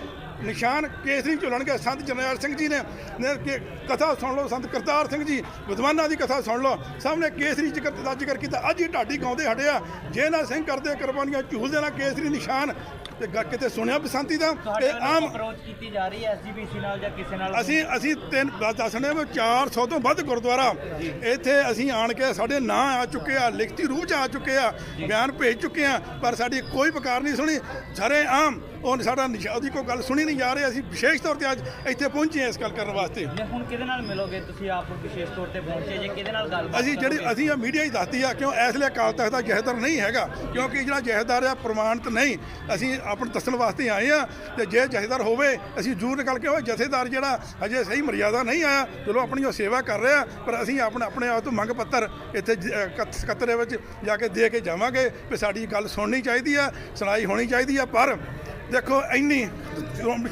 ਨਿਸ਼ਾਨ ਕੇਸਰੀ ਝੁਲਣਗੇ। ਸੰਤ ਜਰਨੈਲ ਸਿੰਘ ਜੀ ਨੇ ਨੇ ਕਿ ਕਥਾ ਸੁਣ ਲਓ ਸੰਤ ਕਰਤਾਰ ਸਿੰਘ ਜੀ ਵਿਦਵਾਨਾਂ ਦੀ ਕਥਾ ਸੁਣ ਲਓ। ਨੇ ਕੇਸਰੀ ਜ਼ਿਕਰ ਦਾ ਜ਼ਿਕਰ ਕੀਤਾ। ਅੱਜ ਹੀ ਢਾਡੀ ਗਾਉਂਦੇ ਹਟਿਆ ਜੇ ਨਾ ਸਿੰਘ ਕਰਦੇ ਕੁਰਬਾਨੀਆਂ ਝੂਲ ਦੇਣਾ ਕੇਸਰੀ ਨਿਸ਼ਾਨ। ਤੇ ਗ- ਕਿਤੇ ਸੁਣਿਆ ਬਸੰਤੀ ਦਾ? ਵੱਲੋਂ ਆਮ ਅਪਰੋਚ ਕੀਤੀ ਜਾ ਰਹੀ ਹੈ ਐਸਜੀਪੀਸੀ ਨਾਲ ਜਾਂ ਕਿਸੇ ਨਾਲ? ਅਸੀਂ ਅਸੀਂ ਤਿੰਨ ਦੱਸ- ਦੱਸਣੇ ਵੀ 400 ਤੋਂ ਵੱਧ ਗੁਰਦੁਆਰਾ। ਇੱਥੇ ਅਸੀਂ ਆਣ ਕੇ ਸਾਡੇ ਨਾਂ ਆ ਚੁੱਕੇ ਆ ਲਿਖਤੀ ਰੂਪ ਚ ਆ ਚੁੱਕੇ ਆ ਬਿਆਨ ਭੇਜ ਚੁੱਕੇ ਆ ਪਰ ਸਾਡੀ ਕੋਈ ਪੁਕਾਰ ਨਹੀਂ ਸੁਣੀ। ਸਾਰੇ ਆਮ ਉਹ ਸਾਡਾ ਨਿਸ਼ਾ- ਉਹਦੀ ਕੋਈ ਗੱਲ ਸੁਣੀ ਨਹੀਂ ਜਾ ਰਹੀ ਅਸੀਂ ਵਿਸ਼ੇਸ਼ ਤੌਰ ਤੇ ਅੱਜ ਇੱਥੇ ਪਹੁੰਚੇ ਹਾਂ ਇਸ ਗੱਲ ਕਰਨ ਵਾਸਤੇ। ਜੇ ਹੁਣ ਕਿਹਦੇ ਨਾਲ ਮਿਲੋਗੇ? ਤੁਸੀਂ ਆਪ ਵਿਸ਼ੇਸ਼ ਤੌਰ ਤੇ ਪਹੁੰਚੇ ਜੇ ਕਿਹਦੇ ਨਾਲ ਗੱਲਬਾਤ ਅਸੀਂ ਜਿਹੜੀ? ਅਸੀਂ ਇਹ ਮੀਡੀਆ ਹੀ ਦੱਸਦੀ ਆ ਕਿਉਂ ਇਸ ਲਈ ਅਕਾਲ ਤਖਤ ਦਾ ਜਹੇਦਾਰ ਨਹੀਂ ਹੈਗਾ? ਕਿਉਂਕਿ ਜਿਹੜਾ ਜਹੇਦਾਰ ਆ ਪ੍ਰਮਾਣਿਤ ਨਹੀਂ। ਅਸੀਂ ਆਪਣ ਦੱਸਣ ਵਾਸਤੇ ਆਏ ਆ ਤੇ ਜੇ ਜਹੇਦਾਰ ਹੋਵੇ ਅਸੀਂ ਜ਼ਰੂਰ ਨਿਕਲ ਕੇ ਉਹ ਜਥੇਦਾਰ ਜਿਹੜਾ ਅਜੇ ਸਹੀ ਮਰਿਆਦਾ ਨਹੀਂ ਆਇਆ ਚਲੋ ਆਪਣੀ ਉਹ ਸੇਵਾ ਕਰ ਰਿਹਾ ਪਰ ਅਸੀਂ ਆਪਣੇ ਆਪਣੇ ਆਪ ਤੋਂ ਮੰਗ ਪੱਤਰ ਇੱਥੇ ਸਕੱਤਰੇ ਵਿੱਚ ਜਾ ਕੇ ਦੇ ਕੇ ਜਾਵਾਂਗੇ ਵੀ ਸਾਡੀ ਗੱਲ ਸੁਣਨੀ ਚਾਹੀਦੀ ਆ ਸੁਣਾਈ ਹੋਣੀ ਚਾਹੀਦੀ ਆ ਪਰ ਦੇਖੋ, ਇੰਨੀ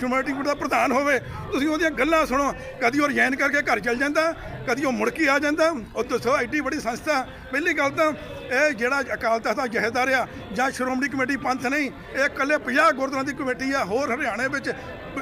ਕਮੇਟੀ ਦਾ ਪ੍ਰਧਾਨ ਹੋਵੇ, ਤੁਸੀਂ ਉਹਦੀਆਂ ਗੱਲਾਂ ਸੁਣੋ। ਕਦੀ ਉਹ ਰਿਜ਼ਾਈਨ ਕਰਕੇ ਘਰ ਚਲ ਜਾਂਦਾ, ਕਦੀ ਉਹ ਮੁੜ ਕੇ ਆ ਜਾਂਦਾ। ਉਹ ਦੱਸੋ, ਐਡੀ ਵੱਡੀ ਸੰਸਥਾ, ਪਹਿਲੀ ਗੱਲ ਤਾਂ ਇਹ ਜਿਹੜਾ ਅਕਾਲ ਤਖਤ ਦਾ ਜਹੇਦਾਰ ਆ ਜਾਂ ਸ਼੍ਰੋਮਣੀ ਕਮੇਟੀ ਪੰਥ ਨਹੀਂ ਇਹ ਇਕੱਲੇ 50 ਗੁਰਦੁਆਰਾਂ ਦੀ ਕਮੇਟੀ ਆ ਹੋਰ ਹਰਿਆਣੇ ਵਿੱਚ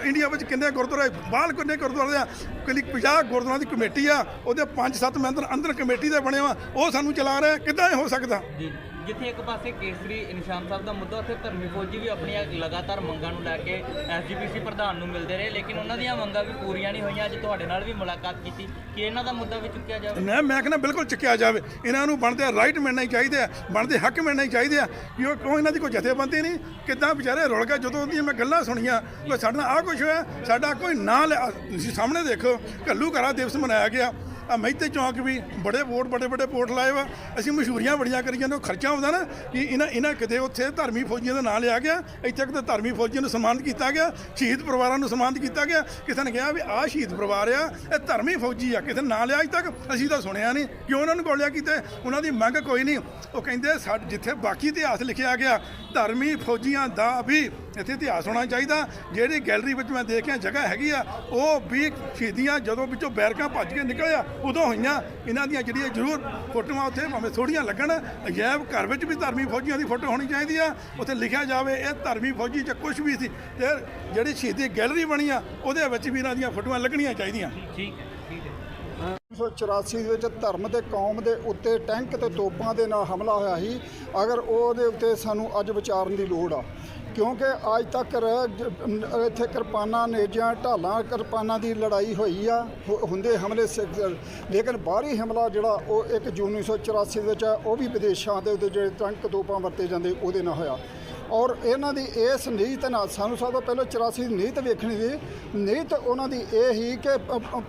ਇੰਡੀਆ ਵਿੱਚ ਕਿੰਨੇ ਗੁਰਦੁਆਰੇ ਬਾਹਰ ਕਿੰਨੇ ਗੁਰਦੁਆਰੇ ਆ ਕੱਲੀ 50 ਗੁਰਦੁਆਰਾਂ ਦੀ ਕਮੇਟੀ ਆ ਉਹਦੇ 5-7 ਮੈਂਬਰ ਅੰਦਰ ਕਮੇਟੀ ਦੇ ਬਣੇ ਆ ਉਹ ਸਾਨੂੰ ਚਲਾ ਰਿਹਾ ਕਿੱਦਾਂ ਇਹ ਹੋ ਸਕਦਾ? ਜੀ ਜਿੱਥੇ ਇੱਕ ਪਾਸੇ ਕੇਸਰੀ ਨਿਸ਼ਾਨ ਸਾਹਿਬ ਦਾ ਮੁੱਦਾ ਉੱਥੇ ਧਰਮੀ ਫੌਜੀ ਵੀ ਆਪਣੀਆਂ ਲਗਾਤਾਰ ਮੰਗਾਂ ਨੂੰ ਲੈ ਕੇ ਐਸਜੀਪੀਸੀ ਪ੍ਰਧਾਨ ਨੂੰ ਮਿਲਦੇ ਰਹੇ ਲੇਕਿਨ ਉਹਨਾਂ ਦੀਆਂ ਮੰਗਾਂ ਵੀ ਪੂਰੀਆਂ ਨਹੀਂ ਹੋਈਆਂ ਅੱਜ ਤੁਹਾਡੇ ਨਾਲ ਵੀ ਮੁਲਾਕਾਤ ਕੀਤੀ। ਕਿ ਇਹਨਾਂ ਦਾ ਮੁੱਦਾ ਵੀ ਚੁੱਕਿਆ ਜਾਵੇ? ਮੈਂ ਮੈਂ ਕਹਿੰਦਾ ਬਿਲਕੁਲ ਚੱਕਿਆ ਜਾਵੇ। ਇਹਨਾਂ ਨੂੰ ਬਣਦੇ ਰਾਈਟ ਮਿਲਣੇ ਚਾਹੀਦੇ ਆ, ਬਣਦੇ ਹੱਕ ਮਿਲਣੇ ਚਾਹੀਦੇ ਆ। ਕਿ ਉਹ ਕਿਉਂ ਇਹਨਾਂ ਦੀ ਕੋਈ ਜਥੇਬੰਦੀ ਨਹੀਂ? ਕਿੱਦਾਂ ਵਿਚਾਰੇ ਰੁਲ ਗਏ? ਜਦੋਂ ਉਹਦੀਆਂ ਮੈਂ ਗੱਲਾਂ ਸੁਣੀਆਂ ਕਿ ਸਾਡੇ ਨਾਲ ਆਹ ਕੁਝ ਹੋਇਆ, ਸਾਡਾ ਕੋਈ ਨਾਂ ਲਿਆ ਤੁਸੀਂ ਸਾਹਮਣੇ ਦੇਖੋ, ਘੱਲੂ ਘਰਾ ਦਿਵਸ ਮਨਾਇਆ ਗਿਆ। ਆ ਮਹਿਤੇ ਚੌਂਕ ਵੀ ਬੜੇ ਵੋਟ, ਬੜੇ ਬੜੇ ਵੋਟ ਲਾਏ ਵਾ। ਅਸੀਂ ਮਸ਼ਹੂਰੀਆਂ ਬੜੀਆਂ ਕਰੀ ਜਾਂਦੇ ਖਰਚਾ ਹੁੰਦਾ ਨਾ ਕਿ ਇਹਨਾਂ ਇਹਨਾਂ ਕਿਤੇ ਉੱਥੇ ਧਰਮੀ ਫੌਜੀਆਂ ਦਾ ਨਾਂ ਲਿਆ ਗਿਆ, ਇੱਥੇ ਕਿਤੇ ਧਰਮੀ ਫੌਜੀਆਂ ਨੂੰ ਸਨਮਾਨਿਤ ਕੀਤਾ ਗਿਆ, ਸ਼ਹੀਦ ਪਰਿਵਾਰਾਂ ਨੂੰ ਸਨਮਾਨਿਤ ਕੀਤਾ ਗਿਆ। ਕਿਸੇ ਨੇ ਕਿਹਾ ਵੀ ਆਹ ਸ਼ਹੀਦ ਪਰਿਵਾਰ ਆ, ਇਹ ਧਰਮੀ ਫੌਜੀ ਆ, ਕਿਸੇ ਨੇ ਨਾਂ ਲਿਆ ਅਜ ਤੱਕ, ਅਸੀਂ ਤਾਂ ਸੁਣਿਆ ਨਹੀਂ। ਕਿਉਂ ਉਹਨਾਂ ਨੂੰ ਗੋਲਿਆ ਕੀਤੇ ਉਹਨਾਂ ਦੀ ਮੰਗ ਕੋਈ ਨਹੀਂ। ਉਹ ਕਹਿੰਦੇ ਸਾਡੇ ਜਿੱਥੇ ਬਾਕੀ ਇਤਿਹਾਸ ਲਿਖਿਆ ਗਿਆ, ਧਰਮੀ ਫੌਜੀਆਂ ਦਾ ਵੀ ਇੱਥੇ ਇਤਿਹਾਸ ਹੋਣਾ ਚਾਹੀਦਾ। ਜਿਹੜੀ ਗੈਲਰੀ ਵਿੱਚ ਮੈਂ ਦੇਖਿਆ ਜਗ੍ਹਾ ਹੈਗੀ ਆ ਉਹ ਵੀ ਸ਼ਹੀਦੀਆਂ ਜਦੋਂ ਵਿੱਚੋਂ ਬੈਰਕਾਂ ਭੱਜ ਕੇ ਨਿਕਲਿਆ ਉਦੋਂ ਹੋਈਆਂ। ਇਹਨਾਂ ਦੀਆਂ ਜਿਹੜੀਆਂ ਜ਼ਰੂਰ ਫੋਟੋਆਂ ਉੱਥੇ ਭਾਵੇਂ ਥੋੜੀਆਂ ਲੱਗਣ ਅਜੈਬ ਘਰ ਵਿੱਚ ਵੀ ਧਰਮੀ ਫੌਜੀਆਂ ਦੀ ਫੋਟੋ ਹੋਣੀ ਚਾਹੀਦੀ ਆ। ਉੱਥੇ ਲਿਖਿਆ ਜਾਵੇ ਇਹ ਧਰਮੀ ਫੌਜੀ ਚ ਕੁਝ ਵੀ ਸੀ ਤੇ ਜਿਹੜੀ ਸ਼ਹੀਦੀ ਗੈਲਰੀ ਬਣੀ ਆ ਉਹਦੇ ਵਿੱਚ ਵੀ ਇਹਨਾਂ ਦੀਆਂ ਫੋਟੋਆਂ ਲੱਗਣੀਆਂ ਚਾਹੀਦੀਆਂ। ਠੀਕ ਹੈ ਠੀਕ ਹੈ। 1984 ਦੇ ਵਿੱਚ ਧਰਮ ਤੇ ਕੌਮ ਦੇ ਉੱਤੇ ਟੈਂਕ ਤੇ ਤੋਪਾਂ ਦੇ ਨਾਲ ਹਮਲਾ ਹੋਇਆ ਸੀ। ਅਗਰ ਉਹਦੇ ਉੱਤੇ ਸਾਨੂੰ ਅੱਜ ਵਿਚਾਰਨ ਦੀ ਲੋੜ ਆ ਕਿਉਂਕਿ ਅੱਜ ਤੱਕ ਰ- ਇੱਥੇ ਕਿਰਪਾਨਾਂ ਨੇਜਾਂ ਢਾਲਾਂ, ਕਿਰਪਾਨਾਂ ਦੀ ਲੜਾਈ ਹੋਈ ਆ, ਹੋ, ਹੁੰਦੇ ਹਮਲੇ ਸ- ਲੇਕਿਨ ਬਾਹਰੀ ਹਮਲਾ ਜਿਹੜਾ ਉਹ 1 ਜੂਨ 1984 ਦੇ ਵਿੱਚ ਆ, ਉਹ ਵੀ ਵਿਦੇਸ਼ਾਂ ਦੇ ਉੱਤੇ ਜਿਹੜੇ ਟੈਂਕ ਤੋਪਾਂ ਵਰਤੇ ਜਾਂਦੇ, ਉਹਦੇ ਨਾਲ ਹੋਇਆ। ਔਰ ਇਹਨਾਂ ਦੀ ਇਸ ਨੀਤ ਨਾਲ ਸਾਨੂੰ ਸਭ ਤੋਂ ਪਹਿਲਾਂ 84 ਦੀ ਨੀਤ ਵੇਖਣੀ ਸੀ। ਨੀਤ ਉਹਨਾਂ ਦੀ ਇਹ ਹੀ ਕਿ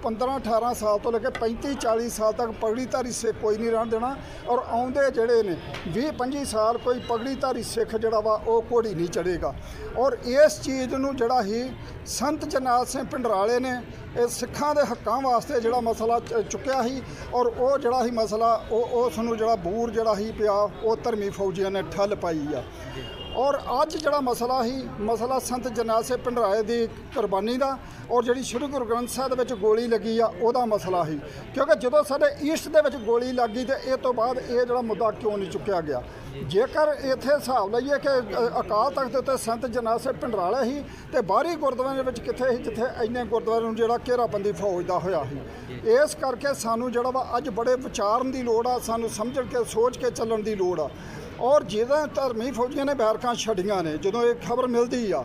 15 18 ਸਾਲ ਤੋਂ ਲੈ ਕੇ 35 40 ਸਾਲ ਤੱਕ ਪਗੜੀ ਧਾਰੀ ਸਿੱਖ ਕੋਈ ਨਹੀਂ ਰਹਿਣ ਦੇਣਾ ਔਰ ਆਉਂਦੇ ਜਿਹੜੇ ਨੇ 20 25 ਸਾਲ ਕੋਈ ਪਗੜੀ ਧਾਰੀ ਸਿੱਖ ਜਿਹੜਾ ਵਾ ਉਹ ਘੋੜੀ ਨਹੀਂ ਚੜੇਗਾ ਔਰ ਇਸ ਚੀਜ਼ ਨੂੰ ਜਿਹੜਾ ਹੀ ਸੰਤ ਜਰਨੈਲ ਸਿੰਘ ਪਿੰਡਰਾਲੇ ਨੇ ਇਹ ਸਿੱਖਾਂ ਦੇ ਹੱਕਾਂ ਵਾਸਤੇ ਜਿਹੜਾ ਮਸਲਾ ਚ- ਚੁੱਕਿਆ ਸੀ ਔਰ ਉਹ ਜਿਹੜਾ ਹੀ ਮਸਲਾ ਉਹ, ਉਸ ਨੂੰ ਜਿਹੜਾ ਬੂਰ ਜਿਹੜਾ ਹੀ ਪਿਆ, ਉਹ ਧਰਮੀ ਫੌਜੀਆਂ ਨੇ ਠੱਲ ਪਾਈ ਆ। ਔਰ ਅੱਜ ਜਿਹੜਾ ਮਸਲਾ ਹੀ ਮਸਲਾ ਸੰਤ ਜਰਨੈਲ ਸਿੰਘ ਭੰਡਰਾਏ ਦੀ ਕੁਰਬਾਨੀ ਦਾ ਔਰ ਜਿਹੜੀ ਸ਼੍ਰੀ ਗੁਰੂ ਗ੍ਰੰਥ ਸਾਹਿਬ ਦੇ ਵਿੱਚ ਗੋਲੀ ਲੱਗੀ ਆ, ਉਹਦਾ ਮਸਲਾ ਹੀ ਕਿਉਂਕਿ ਜਦੋਂ ਸਾਡੇ ਈਸਟ ਦੇ ਵਿੱਚ ਗੋਲੀ ਲੱਗੀ ਤੇ ਇਹ ਤੋਂ ਬਾਅਦ ਇਹ ਜਿਹੜਾ ਮੁੱਦਾ ਕਿਉਂ ਨਹੀਂ ਚੁੱਕਿਆ ਗਿਆ? ਜੇਕਰ ਇੱਥੇ ਹਿਸਾਬ ਲਈਏ ਕਿ ਅਕਾਲ ਤਖਤ ਦੇ ਉੱਤੇ ਸੰਤ ਜਰਨੈਲ ਸਿੰਘ ਭੰਡਰਾਲੇ ਹੀ ਤੇ ਬਾਹਰੀ ਗੁਰਦੁਆਰਿਆਂ ਦੇ ਵਿੱਚ ਕਿੱਥੇ ਸੀ, ਜਿੱਥੇ ਇੰਨੇ ਗੁਰਦੁਆਰਿਆਂ ਨੂੰ ਜਿਹੜਾ ਘੇਰਾਬੰਦੀ ਫੌਜ ਦਾ ਹੋਇਆ ਸੀ। ਇਸ ਕਰਕੇ ਸਾਨੂੰ ਜਿਹੜਾ ਵਾ ਅੱਜ ਬੜੇ ਵਿਚਾਰਨ ਦੀ ਲੋੜ ਆ, ਸਾਨੂੰ ਸਮਝਣ ਕੇ, ਸੋਚ ਕੇ ਚੱਲਣ ਦੀ ਲੋੜ ਆ। ਔਰ ਜਿਹਦਾ ਧਰਮੀ ਫੌਜੀਆਂ ਨੇ ਬੈਰਕਾਂ ਛੱਡੀਆਂ ਨੇ ਜਦੋਂ ਇਹ ਖਬਰ ਮਿਲਦੀ ਆ